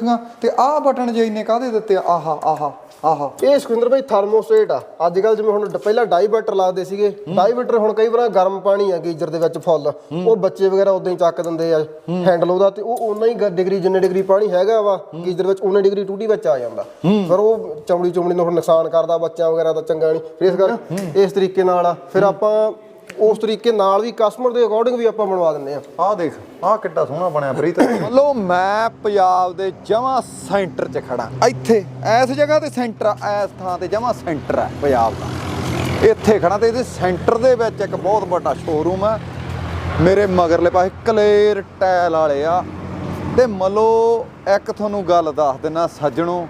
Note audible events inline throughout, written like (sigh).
ਦੇਖਾਂ ਤੇ ਆਹ ਬਟਨ ਜੇ ਇੰਨੇ ਕਾਹਦੇ ਦਿੱਤੇ ਆ? ਆਹਾ ਆਹਾ ਆਹਾ। ਇਹ ਸੁਖਿੰਦਰ ਭਾਈ ਥਰਮੋਸਟੇਟ ਆ। ਅੱਜ ਕੱਲ ਜਿਵੇਂ ਹੁਣ ਡ- ਪਹਿਲਾਂ ਡਾਈਬੈਟਰ ਲਾਦੇ ਸੀਗੇ। ਡਾਈਬੈਟਰ ਹੁਣ ਕਈ ਵਾਰ ਗਰਮ ਪਾਣੀ ਆ ਗੀਜ਼ਰ ਦੇ ਵਿੱਚ ਫੁੱਲ। ਉਹ ਬੱਚੇ ਵਗੈਰਾ ਉਦਾਂ ਹੀ ਚੱਕ ਦਿੰਦੇ ਆ ਹੈਂਡਲ ਉਹਦਾ ਤੇ ਉਹ ਉਨਾ ਹੀ ਗ- ਡਿਗਰੀ ਜਿੰਨੇ ਡਿਗਰੀ ਪਾਣੀ ਹੈਗਾ ਵਾ ਗੀਜ਼ਰ ਵਿੱਚ ਉਨੇ ਡਿਗਰੀ ਟੂਟੀ ਵਿੱਚ ਆ ਜਾਂਦਾ। ਫਿਰ ਉਹ ਚਮੜੀ ਚਮੜੀ ਨੂੰ ਹੁਣ ਨੁਕਸਾਨ ਕਰਦਾ ਬੱਚਿਆਂ ਵਗੈਰਾ ਦਾ ਚੰਗਾ ਨਹੀਂ। ਫਿਰ ਇਸ ਕਰ ਇਸ ਤਰੀਕੇ ਨਾਲ ਆ। ਫਿਰ ਆਪਾਂ ਉਸ ਤਰੀਕੇ ਨਾਲ ਵੀ ਕਸਟਮਰ ਦੇ ਅਕੋਰਡਿੰਗ ਵੀ ਆਪਾਂ ਬਣਵਾ ਦਿੰਦੇ ਆ ਆਹ ਦੇਖ ਆਹ ਕਿੱਡਾ ਸੋਹਣਾ ਬਣਿਆ ਪ੍ਰੀਤ। ਲੋ ਮੈਂ ਪੰਜਾਬ ਦੇ ਜਮਾ ਸੈਂਟਰ 'ਚ ਖੜਾ ਇੱਥੇ ਇਸ ਜਗ੍ਹਾ ਤੇ ਸੈਂਟਰ ਆ ਇਸ ਥਾਂ ਤੇ ਜਮਾ ਸੈਂਟਰ ਆ ਪੰਜਾਬ ਦਾ। ਇੱਥੇ ਖੜਾ ਤੇ ਇਹਦੇ ਸੈਂਟਰ ਦੇ ਵਿੱਚ ਇੱਕ ਬਹੁਤ ਵੱਡਾ ਸ਼ੋਰੂਮ ਹੈ ਮੇਰੇ ਮਗਰਲੇ ਪਾਸੇ ਕਲੇਰ ਟਾਇਲ ਵਾਲੇ ਆ। ਤੇ ਮਲੋ ਇੱਕ ਤੁਹਾਨੂੰ ਗੱਲ ਦੱਸ ਦਿੰਨਾ ਸੱਜਣੋ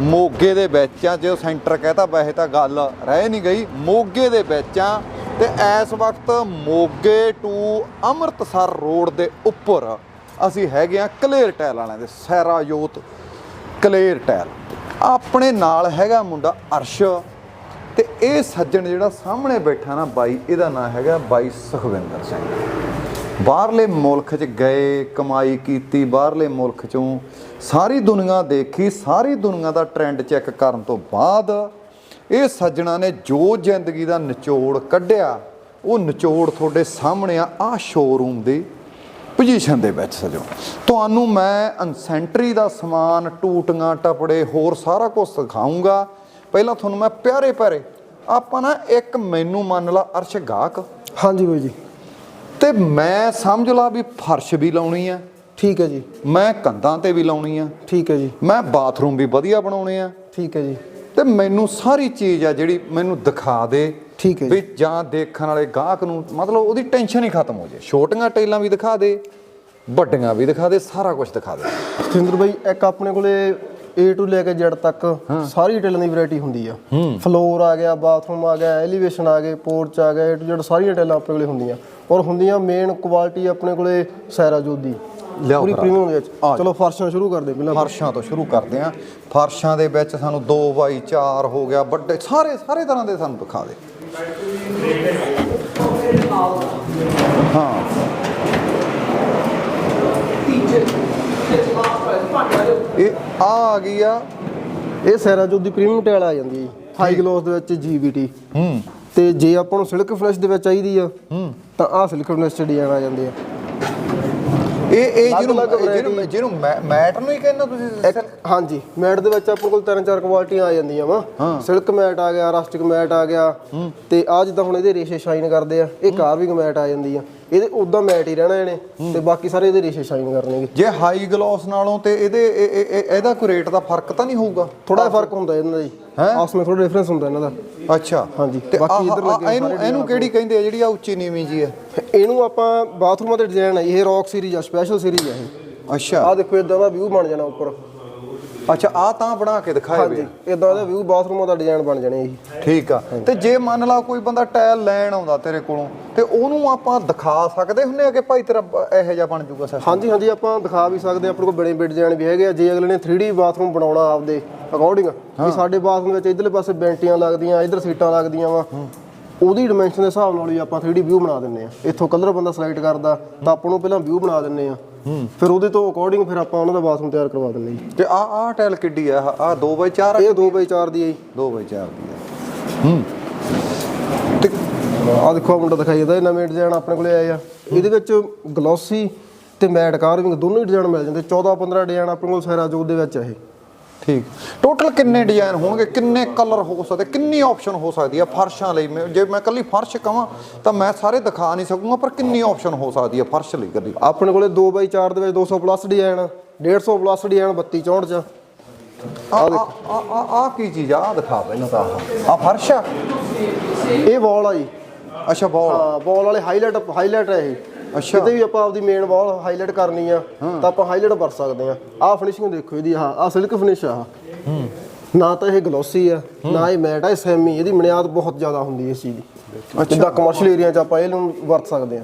ਮੋਗੇ ਦੇ ਵਿੱਚ ਆ ਜੇ ਸੈਂਟਰ ਕਹਤਾ ਵੈਸੇ ਤਾਂ ਗੱਲ ਰਹਿ ਨਹੀਂ ਗਈ। ਮੋਗੇ ਦੇ ਵਿੱਚ ਆ ਤੇ ਇਸ ਵਕਤ ਮੋਗੇ ਟੂ ਅੰਮ੍ਰਿਤਸਰ ਰੋਡ ਦੇ ਉੱਪਰ ਅਸੀਂ ਹੈਗੇ ਆ ਕਲੇਰ ਟੈਲ ਵਾਲਿਆਂ ਦੇ ਸੈਰਾ ਕਲੇਰ ਟੈਲ ਆਪਣੇ ਨਾਲ ਹੈਗਾ ਮੁੰਡਾ ਅਰਸ਼ ਤੇ ਇਹ ਸੱਜਣ ਜਿਹੜਾ ਸਾਹਮਣੇ ਬੈਠਾ ਨਾ ਬਾਈ, ਇਹਦਾ ਨਾਂ ਹੈਗਾ ਬਾਈ ਸੁਖਵਿੰਦਰ ਸਿੰਘ। ਬਾਹਰਲੇ ਮੁਲਕ 'ਚ ਗਏ, ਕਮਾਈ ਕੀਤੀ, ਬਾਹਰਲੇ ਮੁਲਕ 'ਚੋਂ ਸਾਰੀ ਦੁਨੀਆ ਦੇਖੀ, ਸਾਰੀ ਦੁਨੀਆ ਦਾ ਟ੍ਰੈਂਡ ਚੈੱਕ ਕਰਨ ਤੋਂ ਬਾਅਦ ਇਹ ਸੱਜਣਾ ਨੇ ਜੋ ਜ਼ਿੰਦਗੀ ਦਾ ਨਿਚੋੜ ਕੱਢਿਆ ਉਹ ਨਿਚੋੜ ਤੁਹਾਡੇ ਸਾਹਮਣੇ ਆ ਆ ਸ਼ੋਰੂਮ ਦੀ ਪੋਜੀਸ਼ਨ ਦੇ ਵਿੱਚ ਸਜੋ। ਤੁਹਾਨੂੰ ਮੈਂ ਅਨਸੈਂਟਰੀ ਦਾ ਸਮਾਨ ਟੂਟੀਆਂ ਟਪੜੇ ਹੋਰ ਸਾਰਾ ਕੁਝ ਸਿਖਾਉਂਗਾ ਪਹਿਲਾਂ ਤੁਹਾਨੂੰ ਮੈਂ ਪਿਆਰੇ ਪਿਆਰੇ ਆਪਾਂ ਨਾ ਇੱਕ ਮੈਨੂੰ ਮੰਨ ਲਾ ਅਰਸ਼ ਗਾਹਕ। ਹਾਂਜੀ ਬਾਈ ਜੀ। ਤੇ ਮੈਂ ਸਮਝ ਲਾ ਵੀ ਫਰਸ਼ ਵੀ ਲਾਉਣੀ ਆ। ਠੀਕ ਹੈ ਜੀ। ਮੈਂ ਕੰਧਾਂ ਤੇ ਵੀ ਲਾਉਣੀ ਆ। ਠੀਕ ਹੈ ਜੀ। ਮੈਂ ਬਾਥਰੂਮ ਵੀ ਵਧੀਆ ਬਣਾਉਣੇ ਆ। ਠੀਕ ਹੈ ਜੀ। ਤੇ ਮੈਨੂੰ ਸਾਰੀ ਚੀਜ਼ ਆ ਜਿਹੜੀ ਮੈਨੂੰ ਦਿਖਾ ਦੇ ਠੀਕ ਹੈ। ਵੀ ਜਾਂ ਦੇਖਣ ਵਾਲੇ ਗਾਹਕ ਨੂੰ ਮਤਲਬ ਉਹਦੀ ਟੈਨਸ਼ਨ ਹੀ ਖਤਮ ਹੋ ਜੇ। ਛੋਟੀਆਂ ਟੇਲਾਂ ਵੀ ਦਿਖਾ ਦੇ ਵੱਡੀਆਂ ਵੀ ਦਿਖਾ ਦੇ ਸਾਰਾ ਕੁਝ ਦਿਖਾ ਦੇ। ਸਤਿੰਦਰ ਬਾਈ ਇੱਕ ਆਪਣੇ ਕੋਲੇ A to ਲੈ ਕੇ Z ਤੱਕ ਸਾਰੀ ਟੇਲਾਂ ਦੀ ਵੈਰਾਈਟੀ ਹੁੰਦੀ ਆ। ਫਲੋਰ ਆ ਗਿਆ ਬਾਥਰੂਮ ਆ ਗਿਆ ਐਲੀਵੇਸ਼ਨ ਆ ਗਏ ਪੋਰਚ ਆ ਗਿਆ A to Z ਸਾਰੀਆਂ ਟੇਲਾਂ ਆਪਣੇ ਕੋਲੇ ਹੁੰਦੀਆਂ। ਔਰ ਹੁੰਦੀਆਂ ਮੇਨ ਕੁਆਲਿਟੀ ਆਪਣੇ ਕੋਲੇ ਸੈਰਾ ਜੋਦੀ ਲਿਆਓ ਪੂਰੀ ਭਰਾ। ਪ੍ਰੀਮੀਅਮ ਦੇ ਵਿੱਚ। ਆ ਚਲੋ ਫਰਸ਼ਾਂ ਸ਼ੁਰੂ ਕਰਦੇ ਪਹਿਲਾਂ ਫਰਸ਼ਾਂ ਤੋਂ ਸ਼ੁਰੂ ਕਰਦੇ ਆ ਫਰਸ਼ਾਂ ਦੇ ਵਿੱਚ ਸਾਨੂੰ 2 ਬਾਈ 4 ਹੋ ਗਿਆ ਵੱਡੇ ਸਾਰੇ ਸਾਰੇ ਤਰ੍ਹਾਂ ਦੇ ਸਾਨੂੰ ਦਿਖਾ ਦੇ। ਹਾਂ। ਇਹ ਆ ਆ ਗਈ ਆ। ਇਹ ਸੈਰਾ ਜੋਦੀ ਪ੍ਰੀਮੀਅਮ ਟੇਲ ਆ ਜਾਂਦੀ ਹੈ ਜੀ। ਹਾਈ ਗਲੋਸ ਦੇ ਵਿੱਚ GBT ਹੂੰ। ਤੇ ਜੇ ਆਪਾਂ ਨੂੰ ਸਿਲਕ ਫਿਨਿਸ਼ ਦੇ ਵਿੱਚ ਚਾਹੀਦੀ ਆ ਤਾਂ ਆਹ ਸਿਲਕ ਫਿਨਿਸ਼ ਡਿਜ਼ਾਈਨ ਆ ਜਾਂਦੇ ਆ। ਇਹ ਇਹ ਜਿਹਨੂੰ ਜਿਹਨੂੰ ਮੈਟ ਨੂੰ ਹੀ ਕਹਿੰਦਾ ਤੁਸੀਂ ਹਾਂਜੀ ਮੈਟ ਦੇ ਵਿੱਚ ਆਪਣੇ ਕੋਲ ਤਿੰਨ ਚਾਰ ਕੁਆਲਿਟੀਆਂ ਆ ਜਾਂਦੀਆਂ ਵਾ। ਸਿਲਕ ਮੈਟ ਆ ਗਿਆ ਰਸਟਿਕ ਮੈਟ ਆ ਗਿਆ। ਤੇ ਆ ਜਿੱਦਾਂ ਹੁਣ ਇਹਦੇ ਰੇਸ਼ੇ ਸ਼ਾਈਨ ਕਰਦੇ ਆ ਇਹ ਕਾਰਵਿੰਗ ਮੈਟ ਆ ਜਾਂਦੀ ਆ। ਇਹਦੇ ਉਦਾਂ ਮੈਟ ਹੀ ਰਹਿਣਾ ਇਹਨੇ ਤੇ ਬਾਕੀ ਸਾਰੇ ਇਹਦੇ ਰੇਸ਼ੇ ਸ਼ਾਈਨ ਕਰਨਗੇ। ਜੇ ਹਾਈ ਗਲੋਸ ਨਾਲੋਂ ਤੇ ਇਹਦੇ ਇਹ- ਇਹ- ਇਹ- ਇਹਦਾ ਕੋਈ ਰੇਟ ਦਾ ਫ਼ਰਕ ਤਾਂ ਨਹੀਂ ਹੋਊਗਾ? ਥੋੜਾ ਜਿਹਾ ਫ਼ਰਕ ਹੁੰਦਾ ਇਹਨਾਂ ਦਾ ਜੀ। ਹੈਂ? ਆਪਸ ਵਿੱਚ ਥੋੜਾ ਡਿਫਰੈਂਸ ਹੁੰਦਾ ਇਹਨਾਂ ਦਾ। ਅੱਛਾ। ਹਾਂਜੀ, ਤੇ ਬਾਕੀ ਇੱਧਰ ਲੱਗੇ ਇਹਨੂੰ ਇਹਨੂੰ ਕਿਹੜੀ ਕਹਿੰਦੇ ਆ ਜਿਹੜੀ ਆ ਉੱਚੀ ਨੀਵੀਂ ਜੀ ਹੈ? ਇਹਨੂੰ ਆਪਾਂ ਬਾਥਰੂਮਾਂ ਦੇ ਡਿਜ਼ਾਈਨ ਆ ਇਹ ਰੌਕ ਸੀਰੀਜ਼ ਆ ਸਪੈਸ਼ਲ ਸੀਰੀਜ਼ ਆ ਇਹ। ਅੱਛਾ। ਆਹ ਦੇਖੋ ਇਦਾਂ ਦਾ ਵਿਊ ਬਣ ਜਾਣਾ ਉੱਪਰ। ਅੱਛਾ ਆ ਤਾਂ ਬਣਾ ਕੇ ਦਿਖਾਏ ਹਾਂਜੀ ਵੇ ਇਦਾਂ ਦਾ ਵਿਊ ਬਾਥਰੂਮਾਂ ਦਾ ਡਿਜ਼ਾਈਨ ਬਣ ਜਾਣੇ ਜੀ। ਠੀਕ ਆ। ਤੇ ਜੇ ਮੰਨ ਲਾ ਕੋਈ ਬੰਦਾ ਟਾਇਲ ਲੈਣ ਆਉਂਦਾ ਤੇਰੇ ਕੋਲੋਂ ਤੇ ਉਹਨੂੰ ਆਪਾਂ ਦਿਖਾ ਸਕਦੇ ਹੁੰਨੇ ਆ ਕਿ ਭਾਈ ਤੇਰਾ ਇਹੋ ਜਿਹਾ ਬਣ ਜਾਊਗਾ ਸਿਸਟਮ ਹਾਂਜੀ ਹਾਂਜੀ ਆਪਾਂ ਦਿਖਾ ਵੀ ਸਕਦੇ ਹਾਂ ਆਪਣੇ ਕੋਲ ਬੜੇ ਬਿਟ ਡਿਜ਼ਾਈਨ ਵੀ ਹੈਗੇ ਆ। ਜੇ ਅਗਲੇ ਨੇ 3D ਬਾਥਰੂਮ ਬਣਾਉਣਾ ਆਪਦੇ ਅਕੋਰਡਿੰਗ ਵੀ ਸਾਡੇ ਬਾਥਰੂਮ ਵਿੱਚ ਇਧਰਲੇ ਪਾਸੇ ਬੈਂਟੀਆਂ ਲੱਗਦੀਆਂ ਇਧਰ ਸੀਟਾਂ ਲੱਗਦੀਆਂ ਵਾ ਉਹਦੀ ਡਾਈਮੈਂਸ਼ਨ ਦੇ ਹਿਸਾਬ ਨਾਲ ਹੀ ਆਪਾਂ 3D ਵਿਊ ਬਣਾ ਦਿੰਨੇ ਆ। ਇੱਥੋਂ ਕਲਰ ਬੰਦਾ ਸਿਲੈਕਟ ਕਰਦਾ ਤਾਂ ਆਪਾਂ ਨੂੰ ਪਹਿਲਾਂ ਵਿਊ ਬਣਾ ਦਿੰਨੇ ਆ। ਫਿਰ ਉਹਦੇ ਤੋਂ ਅਕੋਰਡਿੰਗ ਫਿਰ ਆਪਾਂ ਉਹਨਾਂ ਦਾ ਬਾਥਰੂਮ ਤਿਆਰ ਕਰਵਾ ਦਿੰਨੇ ਜੀ। ਤੇ ਆ ਆ ਟਾਇਲ ਕਿੱਡੀ ਆ? ਆ 2x4 ਇਹ 2x4 ਦੀ ਹੈ ਜੀ। 2x4 ਦੀ ਆ। ਹੂੰ। ਤੇ ਆਹ ਦੇਖੋ ਮੁੰਡਾ ਦਿਖਾਈ ਜਾਂਦਾ ਇਹ ਨਵੇਂ ਡਿਜ਼ਾਈਨ ਆਪਣੇ ਕੋਲੇ ਆਏ ਆ। ਇਹਦੇ ਵਿੱਚ ਗਲੋਸੀ ਤੇ ਮੈਟ ਕਾਰਵਿੰਗ ਦੋਨੋਂ ਹੀ ਡਿਜ਼ਾਈਨ ਮਿਲ ਜਾਂਦੇ 14 15 ਡਿਜ਼ਾਈਨ ਆਪਣੇ ਕੋਲ ਸਾਰਾ ਜੋਤ ਦੇ ਵਿੱਚ ਆ ਇਹ। ਠੀਕ। ਟੋਟਲ ਕਿੰਨੇ ਡਿਜ਼ਾਈਨ ਹੋਣਗੇ? ਕਿੰਨੇ ਕਲਰ ਹੋ ਸਕਦੇ? ਕਿੰਨੀ ਆਪਸ਼ਨ ਹੋ ਸਕਦੀ ਆ ਫਰਸ਼ਾਂ ਲਈ? ਮੈਂ- ਜੇ ਮੈਂ ਕੱਲੀ ਫਰਸ਼ ਕਵਾਂ ਤਾਂ ਮੈਂ ਸਾਰੇ ਦਿਖਾ ਨਹੀਂ ਸਕੂੰਗਾ ਪਰ ਕਿੰਨੀ ਆਪਸ਼ਨ ਹੋ ਸਕਦੀ ਆ ਫਰਸ਼ ਲਈ ਕੱਲੀ ਆਪਣੇ ਕੋਲੇ 2x4 ਦੇ ਵਿੱਚ 200 ਪਲੱਸ ਡਿਜ਼ਾਈਨ 150 ਪਲੱਸ ਡਿਜ਼ਾਈਨ 32 64 ਚ ਆ। ਆ ਆ ਆ ਕੀ ਚੀਜ਼ ਆ? ਆਹ ਦਿਖਾ ਪਹਿਲਾਂ ਤਾਂ ਆ ਫਰਸ਼ ਆ? ਇਹ ਵਾਲ ਆ ਜੀ। ਅੱਛਾ ਬਾਲ ਹਾਂ ਵਾਲ ਵਾਲੇ ਹਾਈਲਾਈਟ ਹਾਈਲਾਈਟ ਹੈ ਇਹ। ਕਿਤੇ ਵੀ ਆਪਾਂ ਆਪਦੀ ਮੇਨ ਵਾਲ ਹਾਈਲਾਈਟ ਕਰਨੀ ਆ ਤਾਂ ਆਪਾਂ ਹਾਈਲਾਈਟ ਵਰਤ ਸਕਦੇ ਆ। ਆਹ ਫਿਨਿਸ਼ਿੰਗ ਦੇਖੋ ਇਹਦੀ ਆਹ ਆਹ ਸਿਲਕ ਫਿਨਿਸ਼ ਆ ਆਹ। ਨਾ ਤਾਂ ਇਹ ਗਲੋਸੀ ਆ ਨਾ ਇਹ ਮੈਟ ਆ ਇਹ ਸੈਮੀ ਇਹਦੀ ਬੁਨਿਆਦ ਬਹੁਤ ਜ਼ਿਆਦਾ ਹੁੰਦੀ ਹੈ ਇਸ ਚੀਜ਼ ਦੀ। ਜਿੱਦਾਂ ਕਮਰਸ਼ੀਅਲ ਏਰੀਆ 'ਚ ਆਪਾਂ ਇਹਨੂੰ ਵਰਤ ਸਕਦੇ ਆ।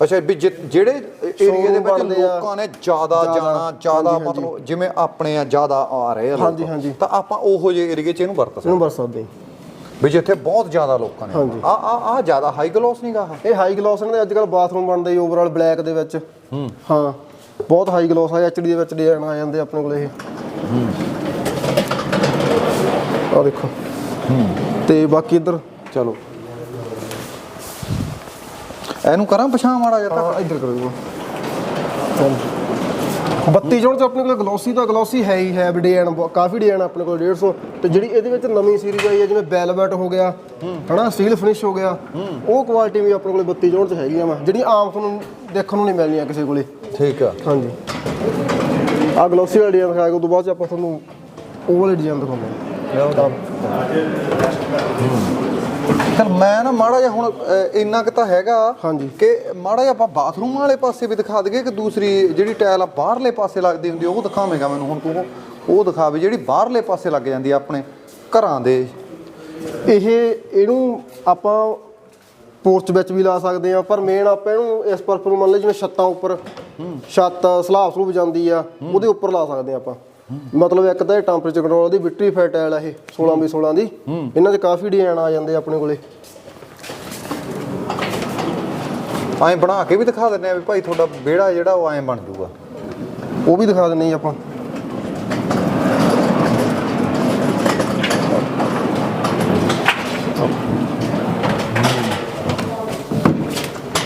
ਅੱਛਾ ਵੀ ਜਿਹੜੇ ਏਰੀਆ ਦੇ ਵਿੱਚ ਆ। ਲੋਕਾਂ ਨੇ ਜ਼ਿਆਦਾ ਜਾਣਾ ਜ਼ਿਆਦਾ। ਮਤਲਬ ਜਿਵੇਂ ਆਪਣੇ ਆ ਜ਼ਿਆਦਾ ਆ ਰਹੇ ਆ ਲੋਕ। ਹਾਂਜੀ, ਹਾਂਜੀ। ਤਾਂ ਆਪਾਂ ਉਹੋ ਜਿਹੇ ਏਰੀਏ 'ਚ ਇਹਨੂੰ ਵਰਤ ਸਕਦੇ ਇਹਨੂੰ ਵਰਤ ਸਕਦੇ ਆ। ਵੀ ਜਿੱਥੇ ਬਹੁਤ ਜ਼ਿਆਦਾ ਲੋਕਾਂ ਨੇ। ਆ ਆ ਆ ਜ਼ਿਆਦਾ ਹਾਈ ਗਲੋਸ ਨਹੀਂਗਾ ਇਹ ਹਾਈ ਗਲੋਸ ਦੇ ਅੱਜ ਕੱਲ ਬਾਥਰੂਮ ਬਣਦੇ ਓਵਰਆਲ ਬਲੈਕ ਦੇ ਵਿੱਚ। ਹਾਂ। ਬਹੁਤ ਹਾਈ ਗਲੋਸ ਆ ਐਚਡੀ ਦੇ ਵਿੱਚ ਡਿਜ਼ਾਈਨ ਆ ਜਾਂਦੇ ਆਪਣੇ ਕੋਲ ਇਹ। ਆ ਦੇਖੋ। ਤੇ ਬਾਕੀ ਇੱਧਰ ਚਲੋ। ਇਹਨੂੰ ਕਰਾਂ ਪਛਾਣ ਮਾੜਾ ਜਿਹਾ ਹਾਂ ਇੱਧਰ ਕਰੋ ਜੀ। 32 ਜੋਨ ਚ ਆਪਣੇ ਕੋਲ ਗਲੋਸੀ ਤਾਂ ਗਲੋਸੀ ਹੈ ਹੀ ਹੈ ਡਿਜ਼ਾਈਨ ਕਾਫੀ ਡਿਜ਼ਾਈਨ ਆਪਣੇ ਕੋਲ 150 ਤੇ ਜਿਹੜੀ ਇਹਦੇ ਵਿੱਚ ਨਵੀਂ ਸੀਰੀਜ਼ ਆਈ ਹੈ ਜਿਵੇਂ ਵੈਲਵਟ ਹੋ ਗਿਆ ਹਨਾ ਸਟੀਲ ਫਿਨਿਸ਼ ਹੋ ਗਿਆ ਉਹ ਕੁਆਲਿਟੀ ਵੀ ਆਪਣੇ ਕੋਲ 32 ਜੋਨ ਚ ਹੈਗੀਆਂ ਵਾ ਜਿਹੜੀਆਂ ਆਮ ਤੁਹਾਨੂੰ ਦੇਖਣ ਨੂੰ ਨਹੀਂ ਮਿਲਣੀਆਂ ਕਿਸੇ ਕੋਲੇ। ਠੀਕ ਆ। ਹਾਂਜੀ। ਆ ਗਲੋਸੀ ਵਾਲਾ ਡਿਜ਼ਾਈਨ ਦਿਖਾਇਆ ਤੋਂ ਬਾਅਦ ਚ ਆਪਾਂ ਤੁਹਾਨੂੰ ਉਹ ਵਾਲੇ ਡਿਜ਼ਾਈਨ ਦਿਖਾਉਂਦੇ ਹਾਂ। ਚਲ ਮੈਂ ਨਾ ਮਾੜਾ ਜਿਹਾ ਹੁਣ ਇੰਨਾ ਕੁ ਤਾਂ ਹੈਗਾ ਹਾਂਜੀ। ਕਿ ਮਾੜਾ ਜਿਹਾ ਆਪਾਂ ਬਾਥਰੂਮ ਵਾਲੇ ਪਾਸੇ ਵੀ ਦਿਖਾ ਦਈਏ ਕਿ ਦੂਸਰੀ ਜਿਹੜੀ ਟਾਇਲ ਆ ਬਾਹਰਲੇ ਪਾਸੇ ਲੱਗਦੀ ਹੁੰਦੀ ਉਹ ਦਿਖਾਵੇਂਗਾ ਮੈਨੂੰ ਹੁਣ ਤੂੰ। ਉਹ ਦਿਖਾਵੇ ਜਿਹੜੀ ਬਾਹਰਲੇ ਪਾਸੇ ਲੱਗ ਜਾਂਦੀ ਆ ਆਪਣੇ ਘਰਾਂ ਦੇ। ਇਹ ਇਹਨੂੰ ਆਪਾਂ ਪੋਰਚ ਵਿੱਚ ਵੀ ਲਾ ਸਕਦੇ ਆ ਪਰ ਮੇਨ ਆਪਾਂ ਇਹਨੂੰ ਇਸ ਪਰਪਸ ਨੂੰ ਮੰਨ ਲਓ ਜਿਵੇਂ ਛੱਤਾਂ ਉੱਪਰ ਛੱਤ ਸਲਾਬ ਸਲੂਬ ਜਾਂਦੀ ਆ ਉਹਦੇ ਉੱਪਰ ਲਾ ਸਕਦੇ ਆ ਆਪਾਂ। ਮਤਲਬ ਇੱਕ ਤਾਂ ਇਹ ਟੈਂਪਰੇਚਰ ਕੰਟਰੋਲ ਦੀ ਵਿਟਰੀ ਫੈਟਾਈਲ ਆ ਇਹ 16 ਬਾਈ 16 ਦੀ। ਇਹਨਾਂ 'ਚ ਕਾਫੀ ਡਿਜ਼ਾਈਨ ਆ ਜਾਂਦੇ ਆਪਣੇ ਕੋਲੇ। ਐਂ ਬਣਾ ਕੇ ਵੀ ਦਿਖਾ ਦਿੰਦੇ ਆ ਵੀ ਭਾਈ ਤੁਹਾਡਾ ਵਿਹੜਾ ਜਿਹੜਾ ਉਹ ਐਂ ਬਣ ਜਾਊਗਾ ਉਹ ਵੀ ਦਿਖਾ ਦਿੰਨੇ ਜੀ ਆਪਾਂ।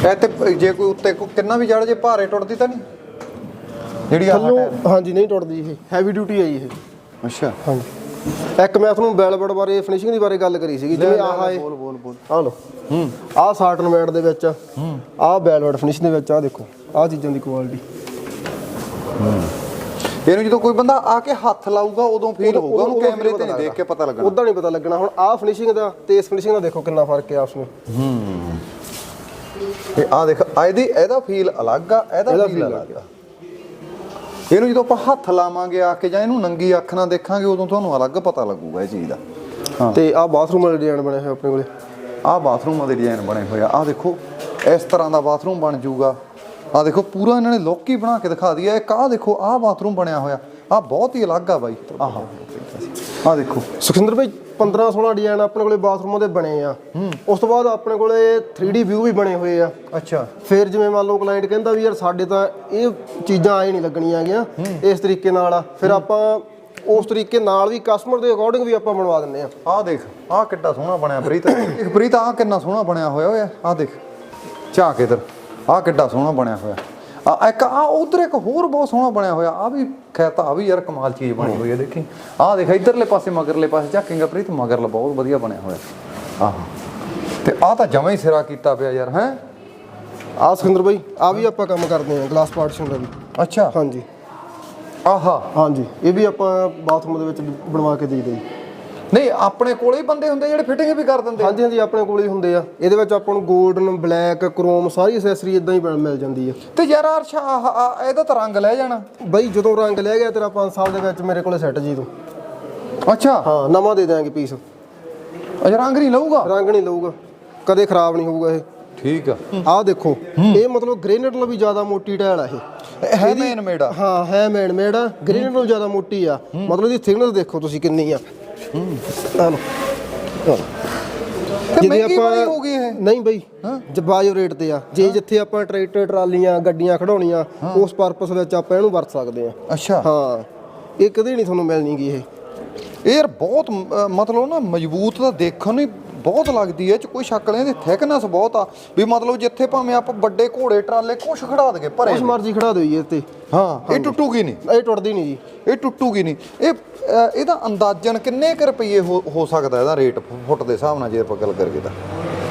ਇਹ ਤੇ ਜੇ ਕੋਈ ਉੱਤੇ ਕੋਈ ਕਿੰਨਾ ਵੀ ਜੜ ਜੇ ਭਾਰੇ ਟੁੱਟਦੀ ਤਾਂ ਨਹੀਂ? ਜਿਹੜੀ ਆਹ ਥੱਲੋਂ ਟਾਇਲ ਹਾਂਜੀ ਨਹੀਂ ਟੁੱਟਦੀ ਇਹ। ਹੈਵੀ ਡਿਊਟੀ ਆ ਜੀ ਇਹ। ਅੱਛਾ। ਹਾਂਜੀ। ਇੱਕ ਮੈਂ ਤੁਹਾਨੂੰ ਬੈਲਬੜ ਬਾਰੇ ਫਿਨਿਸ਼ਿੰਗ ਦੀ ਬਾਰੇ ਗੱਲ ਕਰੀ ਸੀਗੀ ਜਿਵੇਂ ਆਹ ਇਹ ਬੋਲ ਬੋਲ ਬੋਲ। ਆ ਲਓ। ਹੂੰ। ਆਹ ਸਾਟਨ ਮੈਟ ਦੇ ਵਿੱਚ ਆਹ ਬੈਲਵਟ ਫਿਨਿਸ਼ ਦੇ ਵਿੱਚ ਆਹ ਦੇਖੋ ਆਹ ਚੀਜ਼ਾਂ ਦੀ ਕੁਆਲਿਟੀ ਇਹਨੂੰ ਜਦੋਂ ਕੋਈ ਬੰਦਾ ਆ ਕੇ ਹੱਥ ਲਾਊਗਾ ਉਦੋਂ ਫੀਲ ਹੋਊਗਾ ਉਹਨੂੰ ਕੈਮਰੇ ਤੇ ਨਹੀਂ ਦੇਖ ਕੇ ਪਤਾ ਲੱਗਣਾ। ਉਦਾਂ ਨਹੀਂ ਪਤਾ ਲੱਗਣਾ। ਹੁਣ ਆਹ ਫਿਨਿਸ਼ਿੰਗ ਦਾ ਤੇ ਇਸ ਫਿਨਿਸ਼ਿੰਗ ਦਾ ਦੇਖੋ ਕਿੰਨਾ ਫ਼ਰਕ ਹੈ ਆਪਸ ਵਿੱਚ ਇਹ ਆ ਦੇਖ ਆ ਇਹਦੀ ਇਹਦਾ ਫੀਲ ਅਲੱਗ ਆ ਇਹਦਾ ਫੀਲ ਅਲੱਗ ਆ। ਇਹਨੂੰ ਜਦੋਂ ਆਪਾਂ ਹੱਥ ਲਾਵਾਂਗੇ ਆ ਕੇ ਜਾਂ ਇਹਨੂੰ ਨੰਗੀ ਅੱਖ ਨਾਲ ਦੇਖਾਂਗੇ ਉਦੋਂ ਤੁਹਾਨੂੰ ਅਲੱਗ ਪਤਾ ਲੱਗੂਗਾ ਇਹ ਚੀਜ਼ ਦਾ। ਹਾਂ। ਤੇ ਆਹ ਬਾਥਰੂਮ ਵਾਲੇ ਡਿਜ਼ਾਈਨ ਬਣੇ ਹੋਏ ਆਪਣੇ ਕੋਲੇ? ਆਹ ਬਾਥਰੂਮਾਂ ਦੇ ਡਿਜ਼ਾਈਨ ਬਣੇ ਹੋਏ ਆ। ਆਹ ਦੇਖੋ ਇਸ ਤਰ੍ਹਾਂ ਦਾ ਬਾਥਰੂਮ ਬਣ ਜਾਊਗਾ। ਆਹ ਦੇਖੋ ਪੂਰਾ ਇਹਨਾਂ ਨੇ ਲੋਕ ਹੀ ਬਣਾ ਕੇ ਦਿਖਾ ਦਿਆ ਇੱਕ ਆਹ ਦੇਖੋ ਆਹ ਬਾਥਰੂਮ ਬਣਿਆ ਹੋਇਆ। ਆਹ ਬਹੁਤ ਹੀ ਅਲੱਗ ਆ ਬਾਈ। ਆਹ। ਆਹ ਦੇਖੋ। ਸੁਖਿੰਦਰ ਭਾਈ 15 16 ਡਿਜ਼ਾਈਨ ਆਪਣੇ ਕੋਲੇ ਬਾਥਰੂਮਾਂ ਦੇ ਬਣੇ ਆ। ਉਸ ਤੋਂ ਬਾਅਦ ਆਪਣੇ ਕੋਲੇ 3D ਵਿਊ ਵੀ ਬਣੇ ਹੋਏ ਆ। ਅੱਛਾ। ਫਿਰ ਜਿਵੇਂ ਮੰਨ ਲਓ ਕਲਾਇੰਟ ਕਹਿੰਦਾ ਵੀ ਯਾਰ ਸਾਡੇ ਤਾਂ ਇਹ ਚੀਜ਼ਾਂ ਆਏ ਨਹੀਂ ਲੱਗਣੀਆਂ ਹੈਗੀਆਂ ਇਸ ਤਰੀਕੇ ਨਾਲ। ਆ ਫਿਰ ਆਪਾਂ ਉਸ ਤਰੀਕੇ ਨਾਲ ਵੀ ਕਸਟਮਰ ਦੇ ਅਕੋਰਡਿੰਗ ਵੀ ਆਪਾਂ ਬਣਵਾ ਦਿੰਦੇ ਆ। ਆਹ ਦੇਖ ਆਹ ਕਿੱਡਾ ਸੋਹਣਾ ਬਣਿਆ ਪ੍ਰੀਤ। ਇੱਕ ਪ੍ਰੀਤ ਆਹ ਕਿੰਨਾ ਸੋਹਣਾ ਬਣਿਆ ਹੋਇਆ ਓਏ ਆਹ ਦੇਖ। ਝਾਕ ਇਧਰ ਆਹ ਕਿੱਡਾ ਸੋਹਣਾ ਬਣਿਆ ਹੋਇਆ। ਆ ਇੱਕ ਆ ਉਧਰ ਇੱਕ ਹੋਰ ਬਹੁਤ ਸੋਹਣਾ ਬਣਿਆ ਹੋਇਆ ਆ ਵੀ ਖੈਰ ਤਾਂ ਆ ਵੀ ਯਾਰ ਕਮਾਲ ਚੀਜ਼ ਬਣੀ ਹੋਈ ਹੈ ਦੇਖੀ। ਆਹ ਦੇਖ ਇਧਰਲੇ ਪਾਸੇ ਮਗਰਲੇ ਪਾਸੇ ਝਾਕੇਗਾ ਪ੍ਰੀਤ ਮਗਰਲਾ ਬਹੁਤ ਵਧੀਆ ਬਣਿਆ ਹੋਇਆ। ਆਹ। ਤੇ ਆਹ ਤਾਂ ਜਮਾ ਹੀ ਸਿਰਾ ਕੀਤਾ ਪਿਆ ਯਾਰ ਹੈ? ਆ ਸੁਖਿੰਦਰ ਭਾਈ ਆ ਵੀ ਆਪਾਂ ਕੰਮ ਕਰਦੇ ਆ ਗਲਾਸ ਪਾਰਟੀਸ਼ਨ ਦਾ ਵੀ। ਅੱਛਾ। ਹਾਂਜੀ। ਆਹਾ। ਹਾਂਜੀ ਇਹ ਵੀ ਆਪਾਂ ਬਾਥਰੂਮ ਦੇ ਵਿੱਚ ਬਣਵਾ ਕੇ ਦੇਈਦੇ ਜੀ। ਨਹੀਂ ਆਪਣੇ ਕੋਲੇ ਹੀ ਬੰਦੇ ਹੁੰਦੇ ਜਿਹੜੇ ਫਿਟਿੰਗ ਵੀ ਕਰ ਦਿੰਦੇ ਹਾਂਜੀ ਹਾਂਜੀ ਆਪਣੇ ਕੋਲ ਹੀ ਹੁੰਦੇ ਆ। ਇਹਦੇ ਵਿੱਚ ਆਪਾਂ ਨੂੰ 골ਡਨ ਬਲੈਕ ਕ੍ਰੋਮ ਸਾਰੀ ਐਕਸੈਸਰੀ ਇਦਾਂ ਹੀ ਮਿਲ- ਜਾਂਦੀ ਆ। ਤੇ ਯਾਰ ਅਰਸ਼ ਆਹ ਆਹ ਇਹਦਾ ਤਾਂ ਰੰਗ ਲੈ ਜਾਣਾ। ਬਈ ਜਦੋਂ ਰੰਗ ਲੈ ਗਿਆ ਤੇਰਾ 5 ਸਾਲ ਦੇ ਵਿੱਚ ਮੇਰੇ ਕੋਲੇ ਸੈੱਟ ਜੀ ਤੂੰ। ਅੱਛਾ। ਹਾਂ ਨਵਾਂ ਦੇ ਦਿਆਂਗੇ ਪੀਸ ਅੱਛਾ ਰੰਗ ਨਹੀਂ ਲਊਗਾ? ਰੰਗ ਨਹੀਂ ਲਊਗਾ। ਕਦੇ ਖਰਾਬ ਨਹੀਂ ਹੋਊਗਾ ਇਹ। ਠੀਕ ਆ। ਆਹ ਦੇਖੋ ਇਹ ਮਤਲਬ ਗ੍ਰੇਨਾਈਟ ਨਾਲੋਂ ਵੀ ਜ਼ਿਆਦਾ ਮੋਟੀ ਟਾਇਲ ਆ ਇਹ। ਹੈ ਮੇਨ ਮੇੜਾ ਹਾਂ ਹੈ ਮੈਨ ਮੇਡ ਆ। ਗ੍ਰੇਨਾਈਟ ਨਾਲੋਂ ਜ਼ਿਆਦਾ ਮੋਟੀ ਆ। ਮਤਲਬ ਇਹਦੀ ਥਿਕਨੈਸ ਦੇਖੋ ਤੁਸੀਂ ਕਿੰਨੀ ਆ। ਹੋ। ਇਹ। ਨਹੀਂ ਬਈ ਜਬਾਜੋ ਰੇਟ ਤੇ ਆ। ਜੇ ਜਿੱਥੇ ਆਪਾਂ ਟਰੈਕਟਰ ਟਰਾਲੀਆਂ ਗੱਡੀਆਂ ਖੜਾਉਣੀਆਂ ਉਸ ਪਰਪਸ ਵਿੱਚ ਆਪਾਂ ਇਹਨੂੰ ਵਰਤ ਸਕਦੇ ਆ ਅੱਛਾ। ਹਾਂ। ਇਹ ਕਦੇ ਨਹੀਂ ਤੁਹਾਨੂੰ ਮਿਲਣੀਗੀ ਇਹ। ਇਹ ਯਾਰ ਬਹੁਤ ਮਤਲਬ ਨਾ ਮਜ਼ਬੂਤ ਤਾਂ ਦੇਖਣ ਨੂੰ ਬਹੁਤ ਲੱਗਦੀ ਹੈ ਚ ਕੋਈ ਸ਼ੱਕ ਨਹੀਂ ਇਹਦੀ ਥਿਕਨੈਸ ਬਹੁਤ ਆ। ਵੀ ਮਤਲਬ ਜਿੱਥੇ ਭਾਵੇਂ ਆਪਾਂ ਵੱਡੇ ਘੋੜੇ ਟਰਾਲੇ ਕੁਛ ਖੜਾ ਦਗੇ ਭਰੇ ਉਸ ਮਰਜ਼ੀ ਖੜਾ ਜੀ ਇਹ ਤੇ ਹਾਂ ਇਹ ਟੁੱਟੂਗੀ ਨਹੀਂ। ਇਹ ਟੁੱਟਦੀ ਨਹੀਂ ਜੀ। ਇਹ ਟੁੱਟੂਗੀ ਨਹੀਂ। ਇਹ ਇਹਦਾ ਅੰਦਾਜ਼ਨ ਕਿੰਨੇ ਕੁ ਰੁਪਏ ਹੋ ਸਕਦਾ ਇਹਦਾ ਰੇਟ ਫੁੱਟ ਦੇ ਹਿਸਾਬ ਨਾਲ ਜੇ ਆਪਾਂ ਗੱਲ ਕਰੀਏ ਤਾਂ?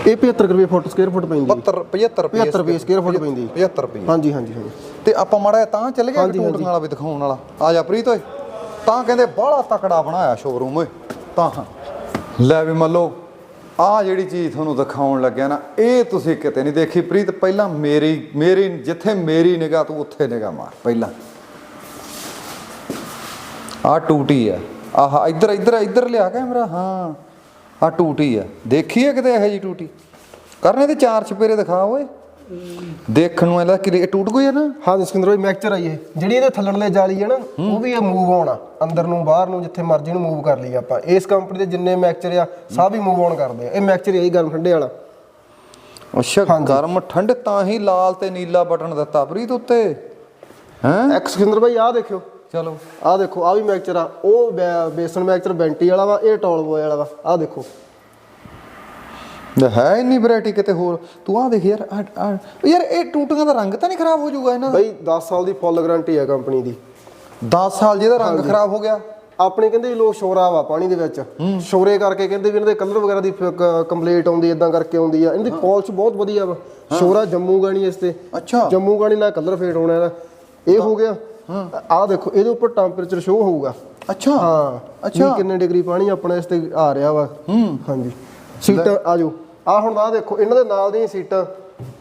ਇਹ 75 ਰੁਪਏ ਫੁੱਟ ਸਕੁਅਰ ਫੁੱਟ ਪੈਂਦੀ 72 75 ਰੁਪਏ 75 ਰੁਪਏ ਸਕੁਅਰ ਫੁੱਟ ਪੈਂਦੀ 75 ਰੁਪਏ ਹਾਂਜੀ ਹਾਂਜੀ ਹਾਂਜੀ। ਤੇ ਆਪਾਂ ਮਾੜਾ ਤਾਂ ਚੱਲ ਗਿਆ ਟੂਟੀਆਂ ਵਾਲਾ ਵੀ ਦਿਖਾਉਣ ਵਾਲਾ। ਆ ਜਾ ਪ੍ਰੀਤ ਓਏ। ਤਾਂ ਕਹਿੰਦੇ ਬਾਹਲਾ ਤਕੜਾ ਬਣਾਇਆ ਸ਼ੋਰੂਮ ਓਏ। ਤਾਂ ਲੈ ਵੀ ਮੰਨ ਲਓ ਆ ਜਿਹੜੀ ਚੀਜ਼ ਤੁਹਾਨੂੰ ਦਿਖਾਉਣ ਲੱਗਿਆ ਨਾ, ਇਹ ਤੁਸੀਂ ਕਿਤੇ ਨਹੀਂ ਦੇਖੀ ਪ੍ਰੀਤ, ਪਹਿਲਾਂ ਮੇਰੀ ਮੇਰੀ, ਜਿੱਥੇ ਮੇਰੀ ਨਿਗਾਹ, ਤੂੰ ਉੱਥੇ ਨਿਗਾਹ ਮਾਰ, ਪਹਿਲਾਂ। ਆ ਟੂਟੀ ਆ। ਆਹ, ਇੱਧਰ ਇੱਧਰ ਇੱਧਰ ਲਿਆ ਕੈਮਰਾ, ਹਾਂ। ਆ ਟੂਟੀ ਆ। ਦੇਖੀ ਹੈ ਕਿਤੇ ਇਹੋ ਜੀ ਟੂਟੀ? ਕਰਨੇ ਤੇ ਚਾਰ ਚਪੇਰੇ ਦਿਖਾ, ਓਏ। ਦੇਖਣ ਨੂੰ ਇਹਦਾ ਕਿ ਇਹ ਟੂਟ ਗਈ ਹੈ ਨਾ? ਹਾਂ ਸਿਕੰਦਰ ਭਾਈ ਮੈਕਚਰ ਆਈ ਇਹ ਜਿਹੜੀ ਇਹਦੇ ਥੱਲੜਲੇ ਜਾਲੀ ਹੈ ਨਾ ਉਹ ਵੀ ਇਹ ਮੂਵ ਆਉਣ ਆ। ਅੰਦਰ ਨੂੰ ਬਾਹਰ ਨੂੰ ਜਿੱਥੇ ਮਰਜ਼ੀ ਨੂੰ ਮੂਵ ਕਰ ਲਈ ਆਪਾਂ। ਇਸ ਕੰਪਨੀ ਦੇ ਜਿੰਨੇ ਮੈਕਚਰ ਆ ਸਭ ਹੀ ਮੂਵ ਆਉਣ ਕਰਦੇ ਆ। ਇਹ ਮੈਕਚਰ ਹੀ ਗਰਮ ਠੰਡੇ ਵਾਲਾ। ਅੱਛਾ ਗਰਮ ਠੰਡ ਤਾਂ ਹੀ ਲਾਲ ਤੇ ਨੀਲਾ ਬਟਨ ਦਿੱਤਾ ਪ੍ਰੀਤ ਉੱਤੇ। ਹੈਂ? ਐਕਸ ਖਿੰਦਰ ਬਾਈ ਆਹ ਦੇਖਿਓ। ਚਲੋ। ਆਹ ਦੇਖੋ ਆਹ ਵੀ ਮੈਕਚਰ ਆ। ਉਹ ਬੇਸਨ ਮੈਕਚਰ ਬੈਂਟੀ ਵਾਲਾ ਵਾ ਇਹ ਟੋਲਵੋ ਵਾਲਾ ਵਾ। ਆਹ ਦੇਖੋ। ਲੈ ਹੈ ਇੰਨੀ ਵੈਰਾਈਟੀ ਕਿਤੇ ਹੋਰ। ਤੂੰ ਆ ਦੇਖ ਯਾਰ ਯਾਰ ਇਹ ਟੂਟੀਆਂ ਦਾ ਰੰਗ ਤਾਂ ਨਹੀਂ ਖਰਾਬ ਹੋ ਜਾਊਗਾ ਇਹਨਾਂ ਦਾ? ਬਾਈ 10 ਸਾਲ ਦੀ ਫੁੱਲ ਗਾਰੰਟੀ ਹੈ ਕੰਪਨੀ ਦੀ। 10 ਸਾਲ ਜਿਹਦਾ ਰੰਗ ਖਰਾਬ ਹੋ ਗਿਆ। ਆਪਣੇ ਕਹਿੰਦੇ ਵੀ ਲੋਕ ਸ਼ੋਰਾ ਵਾ ਪਾਣੀ ਦੇ ਵਿੱਚ। ਸ਼ੋਰੇ ਕਰਕੇ ਕਹਿੰਦੇ ਵੀ ਇਹਨਾਂ ਦੇ ਕਲਰ ਵਗੈਰਾ ਦੀ ਕੰਪਲੀਟ ਆਉਂਦੀ ਇਦਾਂ ਕਰਕੇ ਆਉਂਦੀ ਆ। ਇਹਦੀ ਪਾਲਿਸ਼ ਬਹੁਤ ਵਧੀਆ ਵਾ। ਸ਼ੋਰਾ ਜੰਮੂਗਾ ਨਹੀਂ ਇਸ ਤੇ। ਅੱਛਾ। ਜੰਮੂਗਾ ਨਹੀਂ ਨਾ ਕਲਰ ਫੇਡ ਹੋਣਾ ਇਹਦਾ। ਇਹ ਹੋ ਗਿਆ। ਆਹ ਦੇਖੋ ਇਹਦੇ ਉੱਪਰ ਟੈਂਪਰੇਚਰ ਸ਼ੋ ਹੋਊਗਾ। ਅੱਛਾ। ਹਾਂ। ਅੱਛਾ। ਕਿੰਨੇ ਡਿਗਰੀ ਪਾਣੀ ਆਪਣੇ ਇਸ ਤੇ ਆ ਰਿਹਾ ਵਾ। ਹਾਂਜੀ। ਸੀਟਾਂ ਆਜੋ। ਆ ਹੁਣ ਆਹ ਦੇਖੋ ਇਹਨਾਂ ਦੇ ਨਾਲ ਦੀਆਂ ਸੀਟਾਂ।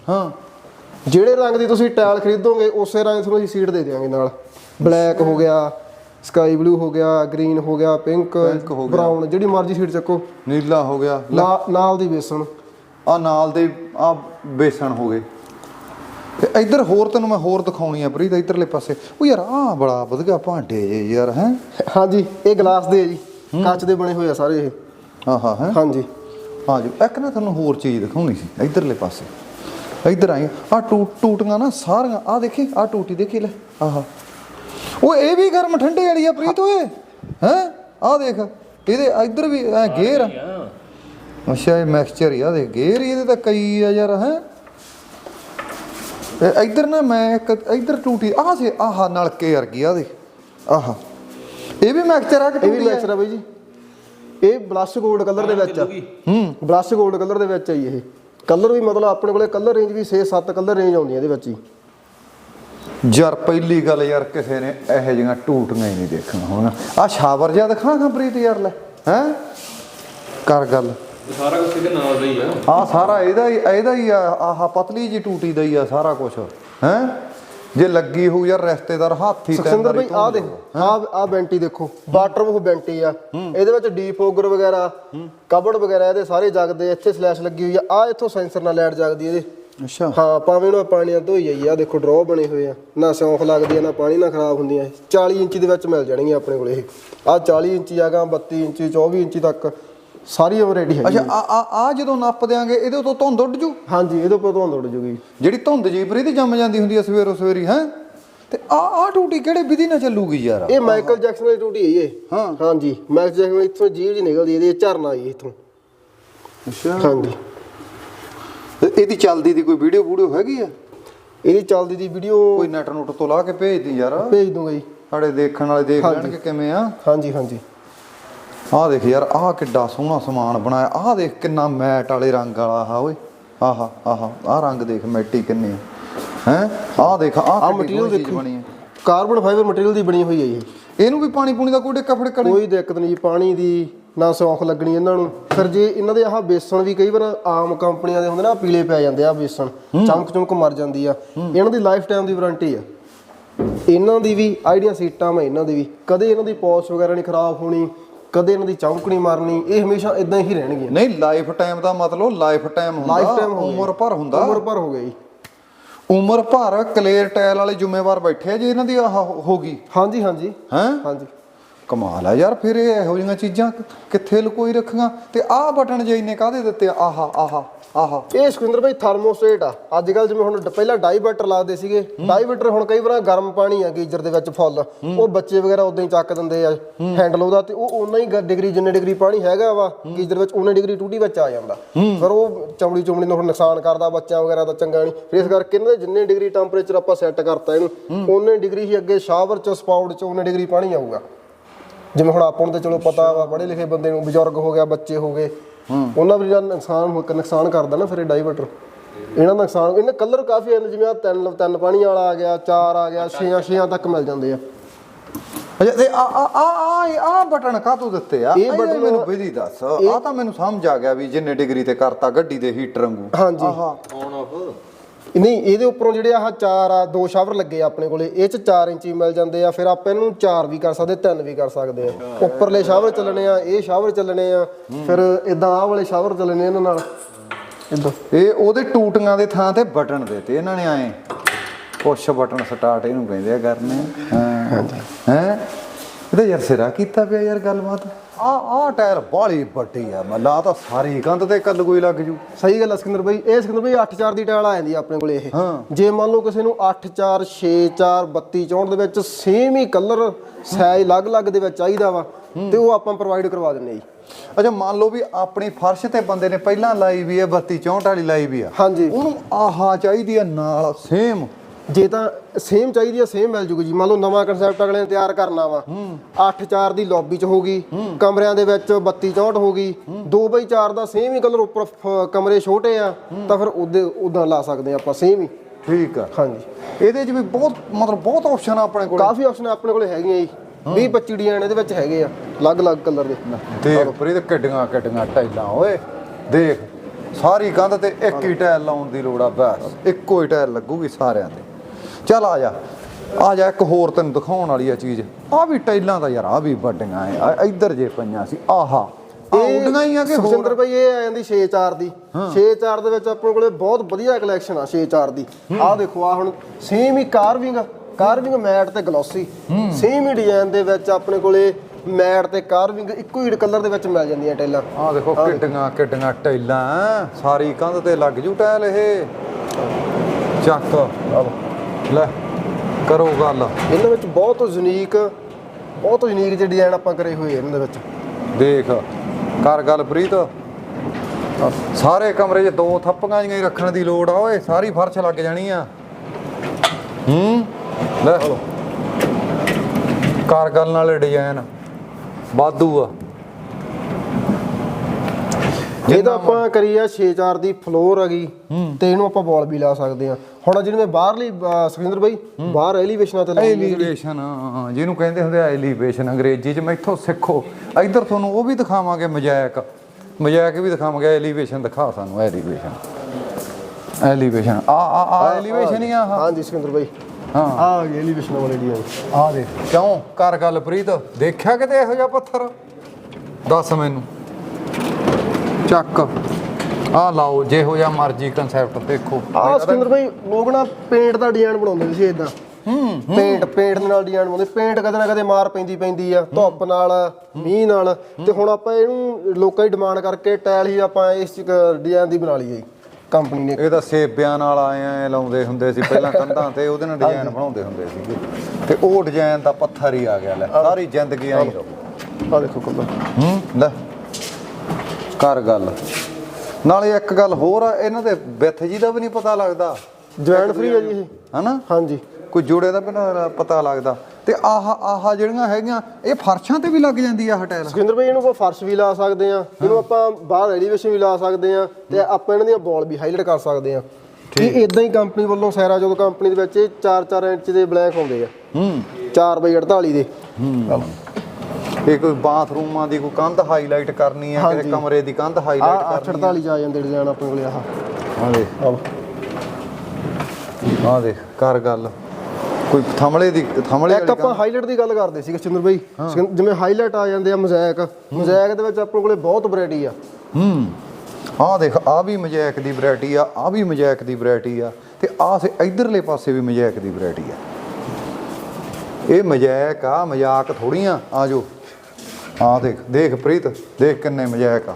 ਹਾਂ। ਜਿਹੜੇ ਰੰਗ ਦੀ ਤੁਸੀਂ ਟਾਇਲ ਖਰੀਦੋਗੇ ਉਸੇ ਰੰਗ ਦੀ ਤੁਹਾਨੂੰ ਅਸੀਂ ਸੀਟ ਦੇ ਦੇਵਾਂਗੇ ਨਾਲ। ਬਲੈਕ ਹੋ ਗਿਆ ਸਕਾਈ ਬਲੂ ਹੋ ਗਿਆ ਗ੍ਰੀਨ ਹੋ ਗਿਆ ਪਿੰਕ। ਬਰਾਊਨ ਜਿਹੜੀ ਮਰਜ਼ੀ ਸੀਟ ਚੱਕੋ। ਨੀਲਾ ਹੋ ਗਿਆ। ਨਾਲ ਦੀ ਬੇਸਣ। ਆ ਨਾਲ ਦੇ ਆ ਬੇਸਣ ਹੋ ਗਏ। ਤੇ ਇੱਧਰ ਹੋਰ ਤੈਨੂੰ ਮੈਂ ਹੋਰ ਦਿਖਾਉਣੀ ਆ ਪ੍ਰੀਤ ਇੱਧਰਲੇ ਪਾਸੇ। ਉਹ ਯਾਰ ਆ ਬੜਾ ਵਧੀਆ ਭਾਂਡੇ ਜੇ ਯਾਰ ਹੈ? ਹਾਂਜੀ ਇਹ ਗਲਾਸ ਦੇ ਆ ਜੀ। ਕੱਚ ਦੇ ਬਣੇ ਹੋਏ ਆ ਸਾਰੇ ਇਹ। ਆਹਾ ਹੈ? ਹਾਂਜੀ। ਆ ਜੋ ਇੱਕ ਨਾ ਤੁਹਾਨੂੰ ਹੋਰ ਚੀਜ਼ ਦਿਖਾਉਣੀ ਸੀ ਇੱਧਰਲੇ ਪਾਸੇ। ਇੱਧਰ ਆਈ। ਆ ਟੂ ਟੂਟੀਆਂ ਨਾ ਸਾਰੀਆਂ ਆ ਦੇਖੀ ਆ ਟੂਟੀ ਦੇਖੀ ਲੈ ਆਹਾ। ਉਹ ਇਹ ਵੀ ਗਰਮ ਠੰਡੇ ਵਾਲੀ ਆ ਪ੍ਰੀਤ ਓਏ। ਹੈ? ਆ ਦੇਖ ਇਹਦੇ ਇੱਧਰ ਵੀ ਐ ਗੇਰ ਆ। ਅੱਛਾ ਇਹ ਮਿਕਸਚਰ ਹੀ ਆ ਦੇਖ ਗੇਰ ਇਹਦੇ ਤਾਂ ਕਈ ਆ ਯਾਰ ਹੈ? ਇੱਧਰ ਨਾ ਮੈਂ ਇੱਕ ਇੱਧਰ ਟੂਟੀ ਆਹ ਸੀ ਆਹਾ ਨਲਕੇ ਵਰਗੀ ਆ ਦੇਖ ਆਹਾ। ਇਹ ਵੀ ਮਿਕਸਚਰ ਆ ਕਿ ਇਹ ਵੀ ਟੂਟੀ ਆ? ਮੈਚਰ ਆ ਬਾਈ ਜੀ। ਇਹ ਬਲਸ਼ 골ਡ ਕਲਰ ਦੇ ਵਿੱਚ ਆ। ਹੂੰ ਬਲਸ਼ 골ਡ ਕਲਰ ਦੇ ਵਿੱਚ ਆ ਜੀ ਇਹ। ਕਲਰ ਵੀ ਮਤਲਬ ਆਪਣੇ ਕੋਲੇ ਕਲਰ ਰੇਂਜ ਵੀ 6-7 ਕਲਰ ਰੇਂਜ ਆਉਂਦੀ ਇਹਦੇ ਵਿੱਚ ਹੀ। ਯਾਰ ਪਹਿਲੀ ਗੱਲ ਯਾਰ ਕਿਸੇ ਨੇ ਇਹੋ ਜਿਹੀਆਂ ਟੂਟੀਆਂ ਹੀ ਨਹੀਂ ਦੇਖਣਾ ਹੁਣ। ਆ ਸ਼ਾਵਰ ਜਿਹਾ ਦਿਖਾ ਖਾਂ ਪ੍ਰੀਤ ਯਾਰ ਲੈ ਹੈ? ਕਰ ਗੱਲ। ਸਾਰਾ ਕੁਝ ਇਹਦੇ ਨਾਲ ਦਾ ਹੀ ਆ। ਆ ਸਾਰਾ ਇਹਦਾ ਹੀ ਇਹਦਾ ਹੀ ਆ ਆਹ ਪਤਲੀ ਜੀ ਟੂਟੀ ਦਾ ਹੀ ਆ ਸਾਰਾ ਕੁਝ ਹੈ? ਜੇ ਲੱਗੀ ਹੋਊ ਯਾਰ ਰਿਸ਼ਤੇਦਾਰ ਹਾਥੀ ਸੁਖਸਿੰਦਰ ਭਾਈ ਆਹ ਦੇਖ ਆਹ ਆਹ ਬੈਂਟੀ ਦੇਖੋ ਵਾਟਰ ਪ੍ਰੂਫ ਬੈਂਟੀ ਆ। ਇਹਦੇ ਵਿੱਚ ਡੀਫੋਗਰ ਵਗੈਰਾ ਕਬੜ ਵਗੈਰਾ ਇਹਦੇ ਸਾਰੇ ਜਗਦੇ ਇੱਥੇ ਸਲੈਸ਼ ਲੱਗੀ ਹੋਈ ਆ। ਆ ਇੱਥੋਂ ਸੈਂਸਰ ਨਾਲ ਲਾਈਟ ਜਗਦੀ ਇਹਦੇ। ਅੱਛਾ। ਹਾਂ ਭਾਵੇਂ ਪਾਣੀ ਨਾਲ ਧੋਈ ਜਾਈਏ ਆ ਦੇਖੋ ਡਰੋ ਬਣੇ ਹੋਏ ਆ। ਨਾ ਸਿਉਂਖ ਲੱਗਦੀ ਆ ਨਾ ਪਾਣੀ ਨਾ ਖਰਾਬ ਹੁੰਦੀਆਂ ਇਹ। 40 ਇੰਚੀ ਦੇ ਵਿੱਚ ਮਿਲ ਜਾਣਗੀਆਂ ਆਪਣੇ ਕੋਲ ਇਹ। ਆ 40 ਇੰਚੀ ਆਗਾ 32 ਇੰਚੀ 24 ਇੰਚੀ ਤੱਕ। ਸਾਰੀ ਵੈਰਾਈਟੀ ਹੈਗੀ ਅੱਛਾ ਆ ਆ ਆ ਜਦੋਂ ਨੱਪ ਦਿਆਂਗੇ ਇਹਦੇ ਤੋਂ ਧੁੰਦ ਉੱਡ ਜੂ? ਹਾਂਜੀ ਇਹਦੇ ਉੱਪਰ ਤੁਹਾਨੂੰ ਉੱਡ ਜੂਗੀ। ਜਿਹੜੀ ਧੁੰਦ ਜੀ ਪ੍ਰੀਤ ਜੰਮ ਜਾਂਦੀ ਹੁੰਦੀ ਆ ਸਵੇਰੋ ਸਵੇਰੀ ਹੈ? ਤੇ ਆ ਆ ਟੂਟੀ ਕਿਹੜੇ ਵਿਧੀ ਨਾਲ ਚੱਲੂਗੀ ਯਾਰ? ਇਹ ਮਾਈਕਲ ਜੈਕਸਨ ਦੀ ਟੂਟੀ ਹੈ ਇਹ। ਹਾਂ। ਹਾਂਜੀ ਮਾਈਕਲ ਜੈਕਸਨ ਇੱਥੋਂ ਜੀਵ ਜੀ ਨਿਕਲਦੀ ਇਹਦੀ ਇਹ ਝਰਨਾ ਆਈ ਇੱਥੋਂ। ਅੱਛਾ। ਹਾਂਜੀ। ਇਹਦੀ ਚੱਲਦੀ ਦੀ ਕੋਈ ਵੀਡੀਓ ਵੀਡੀਓ ਹੈਗੀ ਆ? ਇਹਦੀ ਚੱਲਦੀ ਦੀ ਵੀਡੀਓ ਕੋਈ ਨੈਟ ਨੁੱਟ ਤੋਂ ਲਾ ਕੇ ਭੇਜ ਦੀ ਯਾਰ। ਭੇਜ ਦੂੰਗਾ ਜੀ। ਸਾਡੇ ਦੇਖਣ ਵਾਲੇ ਦੇਖ। ਲੈਣਗੇ ਕਿਵੇਂ ਆ। ਹਾਂਜੀ ਹਾਂਜੀ। ਆਹ ਦੇਖ ਯਾਰ ਆਹ ਕਿੱਡਾ ਸੋਹਣਾ ਸਮਾਨ ਬਣਾਇਆ। ਆਹ ਦੇਖ ਕਿੰਨਾ ਮੈਟ ਵਾਲੇ ਰੰਗ ਵਾਲਾ ਆ ਓਏ। ਆਹਾ ਆਹਾ ਆਹ ਰੰਗ ਦੇਖ ਮੈਟੀ ਕਿੰਨੇ ਆ। ਹੈ? ਆਹ ਦੇਖ ਆਹ ਮਟੀਰੀਅਲ ਦੇਖੋ। ਬਣੀ ਹੈ ਕਾਰਬਨ ਫਾਈਬਰ ਮਟੀਰੀਅਲ ਦੀ ਬਣੀ ਹੋਈ ਹੈ ਇਹ ਇਹਨੂੰ ਵੀ ਪਾਣੀ ਪੂਣੀ ਦਾ ਕੋਈ ਡਿੱਕਾ ਫੜਕਾ ਨਹੀਂ ਕੋਈ ਦਿੱਕਤ ਨਹੀਂ ਜੀ ਪਾਣੀ ਦੀ ਨਾ ਸੌਖ ਲੱਗਣੀ ਇਹਨਾਂ ਨੂੰ। ਫਿਰ ਜੇ ਇਹਨਾਂ ਦੇ ਆਹ ਬੇਸਣ ਵੀ ਕਈ ਵਾਰ ਆਮ ਕੰਪਨੀਆਂ ਦੇ ਹੁੰਦੇ ਨਾ ਪੀਲੇ ਪੈ ਜਾਂਦੇ ਆ ਬੇਸਣ। ਚਮਕ ਚਮਕ ਮਰ ਜਾਂਦੀ ਆ। ਇਹਨਾਂ ਦੀ ਲਾਈਫ ਟਾਈਮ ਦੀ ਵਾਰੰਟੀ ਆ। ਇਹਨਾਂ ਦੀ ਵੀ ਆਈਡੀਆ ਸੀਟਾਂ ਮੈਂ ਇਹਨਾਂ ਦੀ ਵੀ। ਕਦੇ ਇਹਨਾਂ ਦੀ ਪੌਸ਼ ਵਗੈਰਾ ਨਹੀਂ ਖਰਾਬ ਹੋਣੀ। ਕਦੇ ਇਹਨਾਂ ਦੀ ਨਹੀਂ ਮਾਰਨੀ ਇਹ ਹਮੇਸ਼ਾ ਇਦਾਂ ਹੀ ਰਹਿਣਗੀਆਂ। ਨਹੀਂ ਲਾਈਫ ਟਾਈਮ ਦਾ ਮਤਲਬ ਲਾਈਫ ਟਾਈਮ ਲਾਈਫ ਹੁੰਦਾ ਟਾਈਮ ਉਮਰ ਭਰ ਹੁੰਦਾ। ਉਮਰ ਭਰ ਹੋ ਗਈ ਉਮਰ ਭਰ ਕਲੇਰ ਟਾਇਲ ਵਾਲੇ ਜ਼ਿੰਮੇਵਾਰ ਬੈਠੇ ਆ ਜੇ ਇਹਨਾਂ ਦੀ ਆਹ ਹੋ ਗਈ ਹਾਂਜੀ ਹਾਂਜੀ। ਹੈ? ਹਾਂਜੀ। ਕਮਾਲ ਆ ਯਾਰ ਫਿਰ ਇਹ ਇਹੋ ਜਿਹੀਆਂ ਚੀਜ਼ਾਂ ਕਿੱਥੇ ਲੁਕੋਈ ਰੱਖੀਆਂ? ਤੇ ਆਹ ਬਟਨ ਜੇ ਇੰਨੇ ਕਾਹਦੇ ਦਿੱਤੇ ਆ? ਆਹਾ ਆਹਾ ਆਹਾ। ਇਹ ਸੁਖਿੰਦਰ ਭਾਈ ਥਰਮੋਸਟੇਟ ਆ। ਅੱਜ ਕੱਲ ਜਿਵੇਂ ਹੁਣ ਡ- ਪਹਿਲਾਂ ਡਾਈਵਰਟਰ ਲਾਦੇ ਸੀਗੇ। ਡਾਈਵਰਟਰ ਹੁਣ ਕਈ ਵਾਰ ਗਰਮ ਪਾਣੀ ਆ ਗੀਜ਼ਰ ਦੇ ਵਿੱਚ ਫੁੱਲ। ਉਹ ਬੱਚੇ ਵਗੈਰਾ ਉਦਾਂ ਹੀ ਚੱਕ ਦਿੰਦੇ ਆ ਹੈਂਡਲ ਉਹਦਾ ਤੇ ਉਹ ਉਨਾ ਹੀ ਡਿਗਰੀ ਜਿੰਨੇ ਡਿਗਰੀ ਪਾਣੀ ਹੈਗਾ ਵਾ ਗੀਜ਼ਰ ਵਿੱਚ ਉਨੇ ਡਿਗਰੀ ਟੂਟੀ ਵਿੱਚ ਆ ਜਾਂਦਾ। ਫਿਰ ਉਹ ਚਮੜੀ ਚਮੜੀ ਨੂੰ ਹੁਣ ਨੁਕਸਾਨ ਕਰਦਾ ਬੱਚਿਆਂ ਵਗੈਰਾ ਦਾ ਚੰਗਾ ਨਹੀਂ। ਫਿਰ ਇਸ ਕਰਕੇ ਇਹਨਾਂ ਦੇ ਜਿੰਨੇ ਡਿਗਰੀ ਟੈਂਪਰੇਚਰ ਆਪਾਂ ਸੈੱਟ ਕਰਤਾ ਇਹਨੂੰ ਉਨੇ ਡਿਗਰੀ ਹੀ ਅੱਗੇ ਸ਼ਾਵਰ ਚ ਸਪਾਊਟ ਚ ਉਨੇ ਡਿਗਰੀ ਪਾਣੀ ਆਊਗਾ। ਜਿਵੇਂ ਹੁਣ ਆਪਾਂ ਨੂੰ ਤਾਂ ਚਲੋ ਪਤਾ ਵਾ ਪੜ੍ਹੇ ਲਿਖੇ ਬੰਦੇ ਨੂੰ ਬਜ਼ੁਰਗ ਹੋ ਗਿਆ ਬੱਚੇ ਹੋ ਗਏ ਉਹਨਾਂ ਵੀ ਜਿਹੜਾ ਨੁਕਸਾਨ ਹੋ ਨੁਕਸਾਨ ਕਰਦਾ ਨਾ ਫਿਰ ਇਹ ਡਾਈਵਰਟਰ ਇਹਨਾਂ ਦਾ ਨੁਕਸਾਨ ਇਹਨੇ ਕਲਰ ਕਾਫੀ ਆਉਂਦੇ ਜਿਵੇਂ ਆ ਤਿੰਨ ਤਿੰਨ ਪਾਣੀ ਵਾਲਾ ਆ ਗਿਆ ਚਾਰ ਆ ਗਿਆ ਛੇਆਂ ਛੇਆਂ ਤੱਕ ਮਿਲ ਜਾਂਦੇ ਆ। ਅੱਛਾ ਤੇ ਆ ਆ ਆ ਆ- ਆ ਬਟਨ ਕਾਹਤੋਂ ਦਿੱਤੇ ਆ? ਇਹ ਬਟਨ- ਮੈਨੂੰ ਵਿਧੀ ਦੱਸ। ਆ ਤਾਂ ਮੈਨੂੰ ਸਮਝ ਆ ਗਿਆ ਵੀ ਜਿੰਨੇ ਡਿਗਰੀ ਤੇ ਕਰਤਾ ਗੱਡੀ ਦੇ ਹੀਟਰ ਵਾਂਗੂ। ਹਾਂਜੀ। ਆਹਾ। ਆਨ ਆਫ ਨਹੀਂ ਇਹਦੇ ਉੱਪਰੋਂ ਜਿਹੜੇ ਆਹ ਚਾਰ ਆ ਦੋ ਸ਼ਾਵਰ ਲੱਗੇ ਆ ਆਪਣੇ ਕੋਲੇ ਇਹ ਚ 4 ਇੰਚੀ ਮਿਲ ਜਾਂਦੇ ਆ ਫਿਰ ਆਪਾਂ ਇਹਨੂੰ 4 ਵੀ ਕਰ ਸਕਦੇ 3 ਵੀ ਕਰ ਸਕਦੇ ਆ। ਉੱਪਰਲੇ ਸ਼ਾਵਰ ਚੱਲਣੇ ਆ ਇਹ ਸ਼ਾਵਰ ਚੱਲਣੇ ਆ ਫਿਰ ਇਦਾਂ ਆਹ ਵਾਲੇ ਸ਼ਾਵਰ ਚੱਲਣੇ ਇਹਨਾਂ ਨਾਲ। ਇਦਾਂ ਇਹ ਉਹਦੇ ਟੂਟੀਆਂ ਦੇ ਥਾਂ ਤੇ ਬਟਨ ਦਿੱਤੇ ਇਹਨਾਂ ਨੇ ਆਏ। ਪੁਸ਼ ਬਟਨ ਸਟਾਰਟ ਇਹਨੂੰ ਕਹਿੰਦੇ ਆ ਕਰਨੇ। ਹਾਂ। ਹੈ? ਇਹਦਾ ਯਾਰ ਸਿਰਾ ਕੀਤਾ ਪਿਆ ਯਾਰ ਗੱਲਬਾਤ। ਆ ਆ ਟਾਇਰ ਬਾਲੀ ਵੱਡੀ ਆ ਮੈਂ ਲਾ ਤਾਂ ਸਾਰੀ ਕੰਧ ਤੇ ਕੱਲ ਕੋਈ ਲੱਗ ਜੂ। ਸਹੀ ਗੱਲ ਆ ਸਿਕੰਦਰ ਬਾਈ ਇਹ ਸਿਕੰਦਰ ਬਾਈ 8-4 ਦੀ ਟਾਇਲ ਆ ਜਾਂਦੀ ਆ ਆਪਣੇ ਕੋਲੇ ਇਹ। ਹਾਂ। ਜੇ ਮੰਨ ਲਓ ਕਿਸੇ ਨੂੰ 8-4 6-4 32 64 ਦੇ ਵਿੱਚ ਸੇਮ ਹੀ ਕਲਰ ਸਾਈਜ਼ ਅਲੱਗ-ਅਲੱਗ ਦੇ ਵਿੱਚ ਚਾਹੀਦਾ ਵਾ ਤੇ ਉਹ ਆਪਾਂ ਪ੍ਰੋਵਾਈਡ ਕਰਵਾ ਦਿੰਨੇ ਜੀ। ਅੱਛਾ ਮੰਨ ਲਓ ਵੀ ਆਪਣੀ ਫਰਸ਼ ਤੇ ਬੰਦੇ ਨੇ ਪਹਿਲਾਂ ਲਾਈ ਵੀ ਹੈ 32 64 ਵਾਲੀ ਲਾਈ ਵੀ ਆ। ਹਾਂਜੀ। ਉਹਨੂੰ ਆਹਾ ਚਾਹੀਦੀ ਆ ਨਾਲ ਸੇਮ ਜੇ ਤਾਂ ਸੇਮ ਚਾਹੀਦੀ ਆ ਸੇਮ ਮਿਲ ਜੂਗੀ ਜੀ। ਮੰਨ ਲਓ ਨਵਾਂ ਕਨਸੈਪਟ ਅਗਲੇ ਨੇ ਤਿਆਰ ਕਰਨਾ ਵਾ। 8-4 ਦੀ ਲੌਬੀ ਚ ਹੋਗੀ ਕਮਰਿਆਂ ਦੇ ਵਿੱਚ 32-64 ਹੋਗੀ 2x4 ਦਾ ਸੇਮ ਹੀ ਕਲਰ ਉੱਪਰ ਕਮਰੇ ਛੋਟੇ ਆ ਤਾਂ ਫਿਰ ਉਹਦੇ ਉਦਾਂ ਲਾ ਸਕਦੇ ਆ ਆਪਾਂ ਸੇਮ ਹੀ। ਠੀਕ ਆ। ਹਾਂਜੀ। ਇਹਦੇ 'ਚ ਵੀ ਬਹੁਤ ਮਤਲਬ ਬਹੁਤ ਆਪਸ਼ਨ ਆ ਆਪਣੇ ਕੋਲ। ਕਾਫੀ ਆਪਸ਼ਨ ਆਪਣੇ ਕੋਲੇ ਹੈਗੀਆਂ ਜੀ। 20 25 ਡਿਜ਼ਾਈਨ ਇਹਦੇ ਵਿੱਚ ਹੈਗੇ ਆ ਅਲੱਗ-ਅਲੱਗ ਕਲਰ ਦੇ। ਦੇਖ ਪ੍ਰੀਤ ਕਿੱਡੀਆਂ ਕਿੱਡੀਆਂ ਟਾਈਲਾਂ ਓਏ। ਦੇਖ ਸਾਰੀ ਕੰਧ ਤੇ ਇੱਕ ਹੀ ਟਾਇਲ ਲਾਉਣ ਦੀ ਲੋੜ ਆ ਬਸ। ਇੱਕੋ ਹੀ ਟਾਇਲ ਲੱਗੂਗੀ ਸਾਰਿਆਂ ਤੇ। ਚੱਲ ਆ ਜਾ। ਆ ਜਾ ਇੱਕ ਹੋਰ ਤੈਨੂੰ ਦਿਖਾਉਣ ਵਾਲੀ ਆ ਚੀਜ਼। ਆ ਵੀ ਟਾਈਲਾਂ ਤਾਂ ਯਾਰ ਆ ਵੀ ਵੱਡੀਆਂ ਆ ਆ ਇੱਧਰ ਜੇ ਪਈਆਂ ਸੀ ਆਹਾ। ਆ ਉੱਡੀਆਂ ਹੀ ਆ ਕਿ ਸੁਖਜਿੰਦਰ ਹੋਰ ਭਾਈ ਇਹ ਆ ਜਾਂਦੀ 6-4 ਦੀ। 6-4 ਦੇ ਵਿੱਚ ਆਪਣੇ ਕੋਲੇ ਬਹੁਤ ਵਧੀਆ ਕਲੈਕਸ਼ਨ ਆ 6-4 ਦੀ। ਆਹ ਦੇਖੋ ਆ ਹੁਣ ਸੇਮ ਹੀ ਕਾਰਵਿੰਗ ਕਾਰਵਿੰਗ ਮੈਟ ਤੇ ਗਲੋਸੀ ਸੇਮ ਹੀ ਡਿਜ਼ਾਈਨ ਦੇ ਵਿੱਚ ਆਪਣੇ ਕੋਲੇ ਮੈਟ ਤੇ ਕਾਰਵਿੰਗ ਇੱਕੋ ਹੀ ਕਲਰ ਦੇ ਵਿੱਚ ਮਿਲ ਜਾਂਦੀਆਂ ਟੈਲਾਂ ਆ ਦੇਖੋ ਕਿੱਡੀਆਂ ਕਿੱਡੀਆਂ ਟਾਈਲਾਂ ਸਾਰੀ ਕੰਧ ਤੇ ਲੱਗ ਜੂ ਟਾਇਲ ਇਹ। ਚੱਕ। ਲੈ ਕਰੋ ਗੱਲ। ਇਹਨਾਂ ਵਿੱਚ ਬਹੁਤ ਯੂਨੀਕ ਬਹੁਤ ਯੂਨੀਕ ਜਿਹੇ ਡਿਜ਼ਾਈਨ ਆਪਾਂ ਕਰੇ ਹੋਏ ਆ ਇਹਨਾਂ ਦੇ ਵਿੱਚ। ਦੇਖ ਕਰ ਗੱਲ ਪ੍ਰੀਤ। ਸਾਰੇ ਕਮਰੇ 'ਚ ਦੋ ਥੱਪੀਆਂ ਜਿਹੀਆਂ ਹੀ ਰੱਖਣ ਦੀ ਲੋੜ ਆ ਓਏ ਸਾਰੀ ਫਰਸ਼ ਲੱਗ ਜਾਣੀ ਆ। ਹੂੰ? ਲੈ। ਕਰ ਗੱਲ ਨਾਲ ਡਿਜ਼ਾਈਨ ਵਾਧੂ ਆ। ਇਹ ਤਾਂ ਆਪਾਂ ਕਰੀ ਆ 6-4 ਦੀ ਫਲੋਰ ਹੈਗੀ ਤੇ ਇਹਨੂੰ ਆਪਾਂ ਵਾਲ ਵੀ ਲਾ ਸਕਦੇ ਆ। ਹੁਣ ਜਿਵੇਂ ਬਾਹਰਲੀ ਅਹ, ਸੁਖਿੰਦਰ ਭਾਈ ਬਾਹਰ ਐਲੀਵੇਸ਼ਨਾਂ ਤੇ ਲਾਉਂਦੇ ਜਿਹੜੀ- ਐਲੀਵੇਸ਼ਨ ਜਿਹਨੂੰ ਕਹਿੰਦੇ ਹੁੰਦੇ ਆ ਐਲੀਵੇਸ਼ਨ ਅੰਗਰੇਜ਼ੀ 'ਚ ਮੈਥੋਂ ਸਿੱਖੋ। ਇੱਧਰ ਤੁਹਾਨੂੰ ਉਹ ਵੀ ਦਿਖਾਵਾਂਗੇ ਮਜ਼ਾਕ। ਮਜ਼ਾਕ ਵੀ ਦਿਖਾਵਾਂਗੇ ਐਲੀਵੇਸ਼ਨ ਦਿਖਾ ਸਾਨੂੰ ਐਲੀਵੇਸ਼ਨ ਐਲੀਵੇਸ਼ਨ ਆ ਆ ਆ ਐਲੀਵੇਸ਼ਨ ਹੀ ਆ। ਹਾਂਜੀ ਸੁਖਿੰਦਰ ਭਾਈ ਹਾਂ। ਆ ਐਲੀਵੇਸ਼ਨ ਵਾਲੀ ਡਿਜ਼ਾਈਨ ਆ ਦੇ ਕਿਉਂ? ਕਰ ਗੱਲ ਪ੍ਰੀਤ ਦੇਖਿਆ ਕਿਤੇ ਇਹੋ ਜਿਹਾ ਪੱਥਰ? ਦੱਸ ਮੈਨੂੰ। ਚੱਕ। ਆ ਲਾਓ ਜਿਹੋ ਜਿਹਾ ਮਰਜ਼ੀ ਕਨਸੈਪਟ ਦੇਖੋ। ਆ ਸੁਖਿੰਦਰ ਭਾਈ ਲੋਕ ਨਾ ਪੇਂਟ ਦਾ ਡਿਜ਼ਾਈਨ ਬਣਾਉਂਦੇ ਸੀ ਇਦਾਂ ਹੂੰ ਪੇਂਟ ਪੇਂਟ ਦੇ ਨਾਲ ਡਿਜ਼ਾਈਨ ਬਣਾਉਂਦੇ। ਪੇਂਟ ਕਦੇ ਨਾ ਕਦੇ ਮਾਰ ਪੈਂਦੀ ਪੈਂਦੀ ਆ। ਧੁੱਪ ਨਾਲ ਮੀਂਹ ਨਾਲ। ਤੇ ਹੁਣ ਆਪਾਂ ਇਹਨੂੰ ਲੋਕਾਂ ਦੀ ਡਿਮਾਂਡ ਕਰਕੇ ਟਾਇਲ ਹੀ ਆਪਾਂ ਇਸ ਡਿਜ਼ਾਈਨ ਦੀ ਬਣਾ ਲਈ ਹੈ ਕੰਪਨੀ ਨੇ। ਇਹ ਤਾਂ ਸੇਬਿਆਂ ਨਾਲ ਆਏ ਐ ਲਾਉਂਦੇ ਹੁੰਦੇ ਸੀ ਪਹਿਲਾਂ (laughs) ਕੰਧਾਂ ਤੇ ਉਹਦੇ ਨਾਲ ਡਿਜ਼ਾਈਨ ਬਣਾਉਂਦੇ ਹੁੰਦੇ ਸੀਗੇ ਤੇ ਉਹ ਡਿਜ਼ਾਈਨ ਦਾ ਪੱਥਰ ਹੀ ਆ ਗਿਆ ਲੈ। ਸਾਰੀ ਜ਼ਿੰਦਗੀ ਆਈ ਰਹੂ ਆ ਦੇਖੋ ਕਲਰ ਹੂੰ ਲੈ। ਕਰ ਗੱਲ। ਨਾਲੇ ਇੱਕ ਗੱਲ ਹੋਰ ਆ ਇਹਨਾਂ ਦੇ ਵਿੱਥ ਜੀ ਦਾ ਵੀ ਨਹੀਂ ਪਤਾ ਲੱਗਦਾ। ਜੁਆਇੰਟ ਫ੍ਰੀ ਹੈ ਜੀ ਇਹ। ਹਨਾ? ਹਾਂਜੀ। ਕੋਈ ਜੋੜੇ ਦਾ ਵੀ ਨਾ ਪਤਾ ਲੱਗਦਾ। ਤੇ ਆਹ ਆਹ ਜਿਹੜੀਆਂ ਹੈਗੀਆਂ ਇਹ ਫਰਸ਼ਾਂ ਤੇ ਵੀ ਲੱਗ ਜਾਂਦੀ ਆ ਹਟੈਲ ਸੁਖਿੰਦਰ ਭਾਈ ਇਹਨੂੰ ਆਪਾਂ ਫਰਸ਼ ਵੀ ਲਾ ਸਕਦੇ ਆ। ਇਹਨੂੰ ਆਪਾਂ ਬਾਹਰ ਐਲੀਵੇਸ਼ਨ ਵੀ ਲਾ ਸਕਦੇ ਆ ਤੇ ਆਪਾਂ ਇਹਨਾਂ ਦੀਆਂ ਬਾਲ ਵੀ ਹਾਈਲਾਈਟ ਕਰ ਸਕਦੇ ਆ। ਇਹ ਇਦਾਂ ਹੀ ਕੰਪਨੀ ਵੱਲੋਂ ਸੈਰਾ ਜਦੋਂ ਕੰਪਨੀ ਦੇ ਵਿੱਚ ਇਹ 4-4 ਇੰਚ ਦੇ ਬਲੈਕ ਆਉਂਦੇ ਆ। ਹੂੰ। 4 ਬਾਈ 48 ਦੇ। ਇਹ ਕੋਈ ਬਾਥਰੂਮਾਂ ਦੀ ਕੋਈ ਕੰਧ ਹਾਈਲਾਈਟ ਕਰਨੀ ਆ ਕਿਸੇ। ਕਮਰੇ ਦੀ ਕੰਧ ਹਾਈਲਾਈਟ ਕਰਨੀ 848 ਚ ਆ ਜਾਂਦੇ ਡਿਜ਼ਾਈਨ ਆਪਣੇ ਕੋਲੇ ਆਹ। ਆ ਦੇਖ। ਆਹ ਆ ਦੇਖ ਕਰ ਗੱਲ। ਕੋਈ ਥਮਲੇ ਦੀ ਥਮਲੇ ਇੱਕ ਆਪਾਂ ਹਾਈਲਾਈਟ ਦੀ ਗੱਲ ਕਰਦੇ ਸੀ ਭਾਈ ਸਿਕੰ- ਜਿਵੇਂ ਹਾਈਲਾਈਟ ਆ ਜਾਂਦੇ ਆ ਮੋਜ਼ੈਕ। ਮੋਜ਼ੈਕ ਦੇ ਵਿੱਚ ਆਪਣੇ ਕੋਲੇ ਬਹੁਤ ਵੈਰਾਈਟੀ ਆ। ਹੂੰ। ਆਹ ਦੇਖ ਆ ਵੀ ਮਜੈਕ ਦੀ ਵੈਰਾਈਟੀ ਆ ਆ ਵੀ ਮਜੈਕ ਦੀ ਵੈਰਾਈਟੀ ਆ ਤੇ ਆ ਸੇ ਇਧਰਲੇ ਪਾਸੇ ਵੀ ਮਜੈਕ ਦੀ ਵੈਰਾਈਟੀ ਆ। ਇਹ ਮਜੈਕ ਆ ਮਜ਼ਾਕ ਥੋੜੀਆਂ ਆ। ਜੋ ਆ ਦੇਖ ਦੇਖ ਪ੍ਰੀਤ ਦੇਖ ਕਿੰਨੇ ਮਜੈਕ ਆ।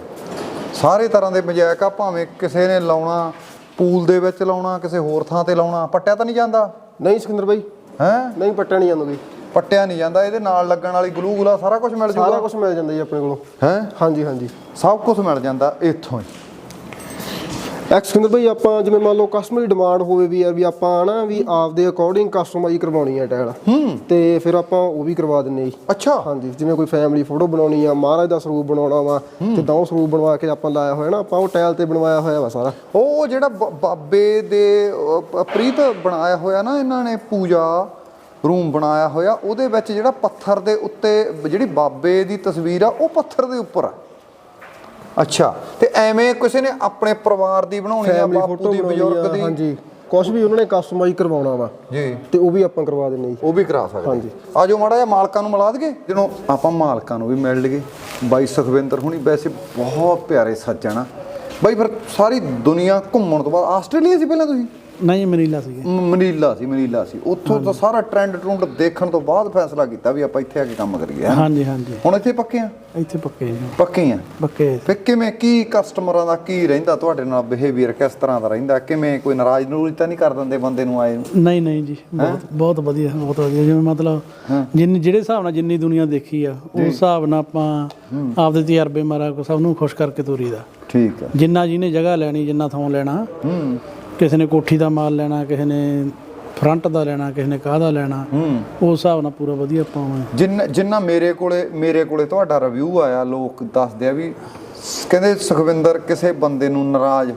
ਸਾਰੇ ਤਰ੍ਹਾਂ ਦੇ ਮਜੈਕ ਆ ਭਾਵੇਂ ਕਿਸੇ ਨੇ ਲਾਉਣਾ ਪੂਲ ਦੇ ਵਿੱਚ ਲਾਉਣਾ ਕਿਸੇ ਹੋਰ ਥਾਂ ਤੇ ਲਾਉਣਾ ਪੱਟਿਆ ਤਾਂ ਨਹੀਂ ਜਾਂਦਾ? ਨਹੀਂ ਸਿਕੰਦਰ ਭਾਈ ਹੈ? ਨਹੀਂ ਪੱਟਿਆ ਨਹੀਂ ਜਾਂਦਾ ਬਈ। ਪੱਟਿਆ ਨਹੀਂ ਜਾਂਦਾ ਇਹਦੇ ਨਾਲ ਲੱਗਣ ਵਾਲੀ ਗਲੂ ਗੁਲਾ ਸਾਰਾ ਕੁਝ ਮਿਲ ਸਾਰਾ ਜੂਗਾ। ਕੁਝ ਮਿਲ ਜਾਂਦਾ ਜੀ ਆਪਣੇ ਕੋਲੋਂ। ਹੈ? ਹਾਂਜੀ ਹਾਂਜੀ। ਸਭ ਕੁਝ ਮਿਲ ਜਾਂਦਾ ਇੱਥੋਂ ਹੀ। ਐਕਸਕਿੰਦਰ ਭਾਈ ਆਪਾਂ ਜਿਵੇਂ ਮੰਨ ਲਓ ਕਸਟਮਰ ਦੀ ਡਿਮਾਂਡ ਹੋਵੇ ਵੀ ਯਾਰ ਵੀ ਆਪਾਂ ਨਾ ਵੀ ਆਪਦੇ ਅਕੋਰਡਿੰਗ ਕਸਟਮਾਈਜ਼ ਕਰਵਾਉਣੀ ਹੈ ਟਾਇਲ ਹੂੰ। ਤੇ ਫਿਰ ਆਪਾਂ ਉਹ ਵੀ ਕਰਵਾ ਦਿੰਨੇ ਜੀ। ਅੱਛਾ। ਹਾਂਜੀ ਜਿਵੇਂ ਕੋਈ ਫੈਮਿਲੀ ਫੋਟੋ ਬਣਾਉਣੀ ਆ ਮਹਾਰਾਜ ਦਾ ਸਰੂਪ ਬਣਾਉਣਾ ਵਾ ਤੇ ਦੋ ਸਰੂਪ ਬਣਵਾ ਕੇ ਆਪਾਂ ਲਾਇਆ ਹੋਇਆ ਨਾ ਆਪਾਂ ਉਹ ਟਾਇਲ ਤੇ ਬਣਵਾਇਆ ਹੋਇਆ ਵਾ ਸਾਰਾ। ਉਹ ਜਿਹੜਾ ਬਾਬੇ ਦੇ ਪ੍ਰੀਤ ਬਣਾਇਆ ਹੋਇਆ ਨਾ ਇਹਨਾਂ ਨੇ ਪੂਜਾ ਰੂਮ ਬਣਾਇਆ ਹੋਇਆ ਉਹਦੇ ਵਿੱਚ ਜਿਹੜਾ ਪੱਥਰ ਦੇ ਉੱਤੇ ਜਿਹੜੀ ਬਾਬੇ ਦੀ ਤਸਵੀਰ ਆ ਉਹ ਪੱਥਰ ਦੇ ਉੱਪਰ ਆ। ਅੱਛਾ ਤੇ ਐਵੇਂ ਕਿਸੇ ਨੇ ਆਪਣੇ ਪਰਿਵਾਰ ਦੀ ਬਣਾਉਣੀ ਆ ਫੈਮਿਲੀ ਬਾਪੂ ਫੋਟੋ ਦੀ ਬਜ਼ੁਰਗ ਦੀ? ਹਾਂਜੀ। ਕੁਝ ਵੀ ਉਹਨਾਂ ਨੇ ਕਸਟਮਾਈਜ਼ ਕਰਵਾਉਣਾ ਵਾ। ਜੀ। ਤੇ ਉਹ ਵੀ ਆਪਾਂ ਕਰਵਾ ਦਿੰਨੇ ਜੀ। ਉਹ ਵੀ ਕਰਾ ਸਕਦੇ ਹਾਂਜੀ। ਆਜੋ ਮਾੜਾ ਜਿਹਾ ਮਾਲਕਾਂ ਨੂੰ ਮਿਲਾ ਦਈਏ ਜਦੋਂ ਆਪਾਂ ਮਾਲਕਾਂ ਨੂੰ ਵੀ ਮਿਲ ਲਈਏ। ਬਾਈ ਸੁਖਵਿੰਦਰ ਹੁਣੀ ਵੈਸੇ ਬਹੁਤ ਪਿਆਰੇ ਸੱਜਣ ਆ ਬਾਈ ਫਿਰ ਸਾਰੀ ਦੁਨੀਆ ਘੁੰਮਣ ਤੋਂ ਬਾਅਦ ਆਸਟ੍ਰੇਲੀਆ ਸੀ ਪਹਿਲਾਂ ਤੁਸੀਂ? ਨਹੀਂ ਮਨੀਲਾ ਮ- ਮਨੀਲਾ ਸੀ ਮਨੀਲਾ ਸੀ। ਉੱਥੋਂ ਤਾਂ ਸਾਰਾ ਟ੍ਰੈਂਡ ਟਰੁੰਡ ਦੇਖਣ ਤੋਂ ਬਾਅਦ ਫੈਸਲਾ ਕੀਤਾ ਵੀ ਆਪਾਂ ਇੱਥੇ ਆ ਕੇ ਕੰਮ ਕਰੀਏ। ਹਾਂਜੀ ਹਾਂਜੀ। ਹੁਣ ਇੱਥੇ ਪੱਕੇ ਆ? ਇੱਥੇ ਪੱਕੇ ਜੀ। ਪੱਕੇ ਆ? ਪੱਕੇ ਫਿਰ ਕਿਵੇਂ ਕੀ ਕਸਟਮਰਾਂ ਦਾ ਕੀ ਰਹਿੰਦਾ ਤੁਹਾਡੇ ਨਾਲ ਬਿਹੇਵੀਅਰ ਕਿਸ ਤਰ੍ਹਾਂ ਦਾ ਰਹਿੰਦਾ? ਕਿਵੇਂ ਕੋਈ ਨਾਰਾਜ਼ ਨੂਰਾਜ਼ ਤਾਂ ਨਹੀਂ ਕਰ ਦਿੰਦੇ ਬੰਦੇ ਨੂੰ ਆਏ ਨਹੀਂ ਨਹੀਂ ਜੀ ਬਹੁਤ ਬਹੁਤ ਵਧੀਆ ਬਹੁਤ ਵਧੀਆ। ਜਿਵੇਂ ਮਤਲਬ ਜਿੰਨੀ ਜਿਹੜੇ ਹਿਸਾਬ ਨਾਲ ਜਿੰਨੀ ਦੁਨੀਆ ਦੇਖੀ ਆ ਉਸ ਹਿਸਾਬ ਨਾਲ ਆਪਾਂ ਆਪਦੇ ਤਜਰਬੇ ਮਾਰਾ ਕੋ ਸਭ ਨੂੰ ਖੁਸ਼ ਕਰਕੇ ਤੋਰੀਦਾ। ਠੀਕ ਹੈ ਜਿੰਨਾ ਜਿਹਨੇ ਜਗ੍ਹਾ ਲੈਣੀ ਜਿੰਨਾ ਥਾਂ ਲੈਣਾ ਹੂੰ। ਕਿਸੇ ਨੇ ਕੋਠੀ ਦਾ ਮਾਲ ਲੈਣਾ ਕਿਸੇ ਨੇ ਫਰੰਟ ਦਾ ਲੈਣਾ ਕਿਸੇ ਨੇ ਕਾਹਦਾ ਲੈਣਾ ਉਸ ਹਿਸਾਬ ਨਾਲ ਪੂਰਾ ਵਧੀਆ ਪਾਵਾਂ ਜਿੰਨਾ ਜਿੰਨਾ ਮੇਰੇ ਕੋਲੇ ਮੇਰੇ ਕੋਲੇ ਤੁਹਾਡਾ ਰਿਵਿਊ ਆਇਆ ਲੋਕ ਦੱਸਦੇ ਆ ਵੀ ਕਹਿੰਦੇ ਸੁਖਵਿੰਦਰ ਕਿਸੇ ਬੰਦੇ ਨੂੰ ਨਾਰਾਜ਼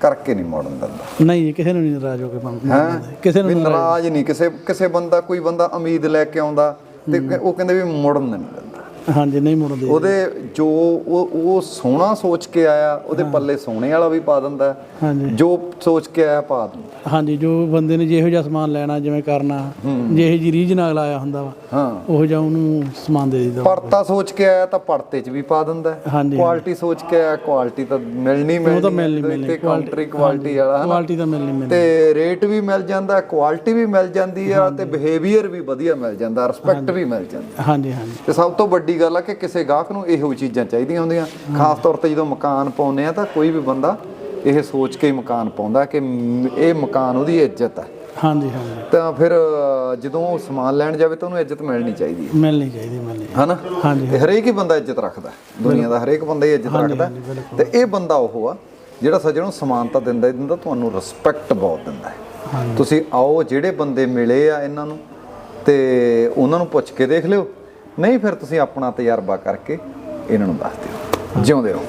ਕਰਕੇ ਨਹੀਂ ਮੋੜਨ ਦਿੰਦਾ। ਨਹੀਂ ਕਿਸੇ ਨੂੰ ਨਹੀਂ ਨਾਰਾਜ਼ ਹੋ ਕੇ ਹੈ? ਕਿਸੇ ਨੂੰ ਨਾਰਾਜ਼- ਨਹੀਂ ਕਿਸੇ ਕਿਸੇ ਬੰਦਾ ਕੋਈ ਬੰਦਾ ਉਮੀਦ ਲੈ ਕੇ ਆਉਂਦਾ ਤੇ ਉਹ ਕਹਿੰਦੇ ਵੀ ਮੁੜਨ ਨਹੀਂ ਦਿੰਦਾ। ਹਾਂਜੀ ਨਹੀਂ ਮੁੜਦੇ ਉਹਦੇ ਜੋ ਉਹ ਉਹ ਸੋਹਣਾ ਸੋਚ ਕੇ ਆਇਆ ਉਹਦੇ ਪੱਲੇ ਸੋਹਣੇ ਵਾਲਾ ਵੀ ਪਾ ਦਿੰਦਾ ਹਾਂਜੀ। ਜੋ ਸੋਚ ਕੇ ਆਇਆ ਪਾ ਦਿੰਦਾ ਹਾਂਜੀ ਜੋ ਬੰਦੇ ਨੇ ਜਿਹੋ ਜਿਹਾ ਸਮਾਨ ਲੈਣਾ ਜਿਵੇਂ ਕਰਨਾ ਜਿਹੇ ਜੀ ਰੀਝ ਨਾਲ ਆਇਆ ਹੁੰਦਾ ਵਾ ਹਾਂ। ਉਹ ਜਿਹਾ ਉਹਨੂੰ ਸਮਾਨ ਦੇ ਦਿੱਤਾ। ਪੜਤਾ ਸੋਚ ਕੇ ਆਇਆ ਤਾਂ ਪੜਤੇ 'ਚ ਵੀ ਪਾ ਦਿੰਦਾ। ਹਾਂਜੀ ਕੁਆਲਿਟੀ ਸੋਚ ਕੇ ਆਇਆ ਕੁਆਲਿਟੀ ਤਾਂ ਮਿਲਣੀ ਮਿਲਣੀ ਉਹ ਤਾਂ ਮਿਲਣੀ ਮਿਲਣੀ ਤੇ ਕਾਊਂਟਰੀ ਕੁਆਲਿਟੀ ਵਾਲਾ ਕੁਆਲਿਟੀ ਤਾਂ ਮਿਲਣੀ ਮਿਲਣੀ ਤੇ ਰੇਟ ਵੀ ਮਿਲ ਜਾਂਦਾ ਕੁਆਲਿਟੀ ਵੀ ਮਿਲ ਜਾਂਦੀ ਆ ਤੇ ਬਿਹੇਵੀਅਰ ਵੀ ਵਧੀਆ ਮਿਲ ਜਾਂਦਾ ਰਿਸਪੈਕਟ ਵੀ ਮਿਲ ਜਾਂਦੀ ਹਾਂਜੀ ਹਾਂਜੀ। ਤੇ ਸਭ ਤੋਂ ਵੱਡੀ ਗੱਲ ਆ ਕਿ ਕਿਸੇ ਗਾਹਕ ਨੂੰ ਇਹੋ ਚੀਜ਼ਾਂ ਚਾਹੀਦੀਆਂ ਹੁੰਦੀਆਂ। ਖਾਸ ਤੌਰ ਤੇ ਜਦੋਂ ਮਕਾਨ ਪਾਉਂਦੇ ਆ ਤਾਂ ਕੋਈ ਵੀ ਬੰਦਾ ਇਹ ਸੋਚ ਕੇ ਹੀ ਮਕਾਨ ਪਾਉਂਦਾ ਕਿ ਇਹ ਮਕਾਨ ਉਹਦੀ ਇੱਜ਼ਤ ਹੈ ਹਾਂਜੀ ਹਾਂਜੀ। ਤਾਂ ਫਿਰ ਜਦੋਂ ਉਹ ਸਮਾਨ ਲੈਣ ਜਾਵੇ ਤਾਂ ਉਹਨੂੰ ਇੱਜ਼ਤ ਮਿਲਣੀ ਚਾਹੀਦੀ ਹੈ ਮਿਲਣੀ ਚਾਹੀਦੀ ਮਿਲਣੀ। ਹਨਾ? ਹਾਂਜੀ ਤੇ ਹਰੇਕ ਹੀ ਬੰਦਾ ਇੱਜ਼ਤ ਰੱਖਦਾ। ਦੁਨੀਆ ਦਾ ਹਰੇਕ ਬੰਦਾ ਹੀ ਇੱਜ਼ਤ ਰੱਖਦਾ। ਤੇ ਇਹ ਬੰਦਾ ਉਹ ਆ ਜਿਹੜਾ ਸੱਜਣ ਨੂੰ ਸਮਾਨਤਾ ਦਿੰਦਾ ਹੀ ਦਿੰਦਾ ਤੁਹਾਨੂੰ ਰਿਸਪੈਕਟ ਬਹੁਤ ਦਿੰਦਾ ਹੈ। ਤੁਸੀਂ ਆਓ ਜਿਹੜੇ ਬੰਦੇ ਮਿਲੇ ਆ ਇਹਨਾਂ ਨੂੰ ਤੇ ਉਹਨਾਂ ਨੂੰ ਪੁੱਛ ਕੇ ਦੇਖ ਲਿਓ। ਨਹੀਂ ਫਿਰ ਤੁਸੀਂ ਆਪਣਾ ਤਜਰਬਾ ਕਰਕੇ ਇਹਨਾਂ ਨੂੰ ਦੱਸ ਦਿਓ। ਜਿਉਂਦੇ ਰਹੋ।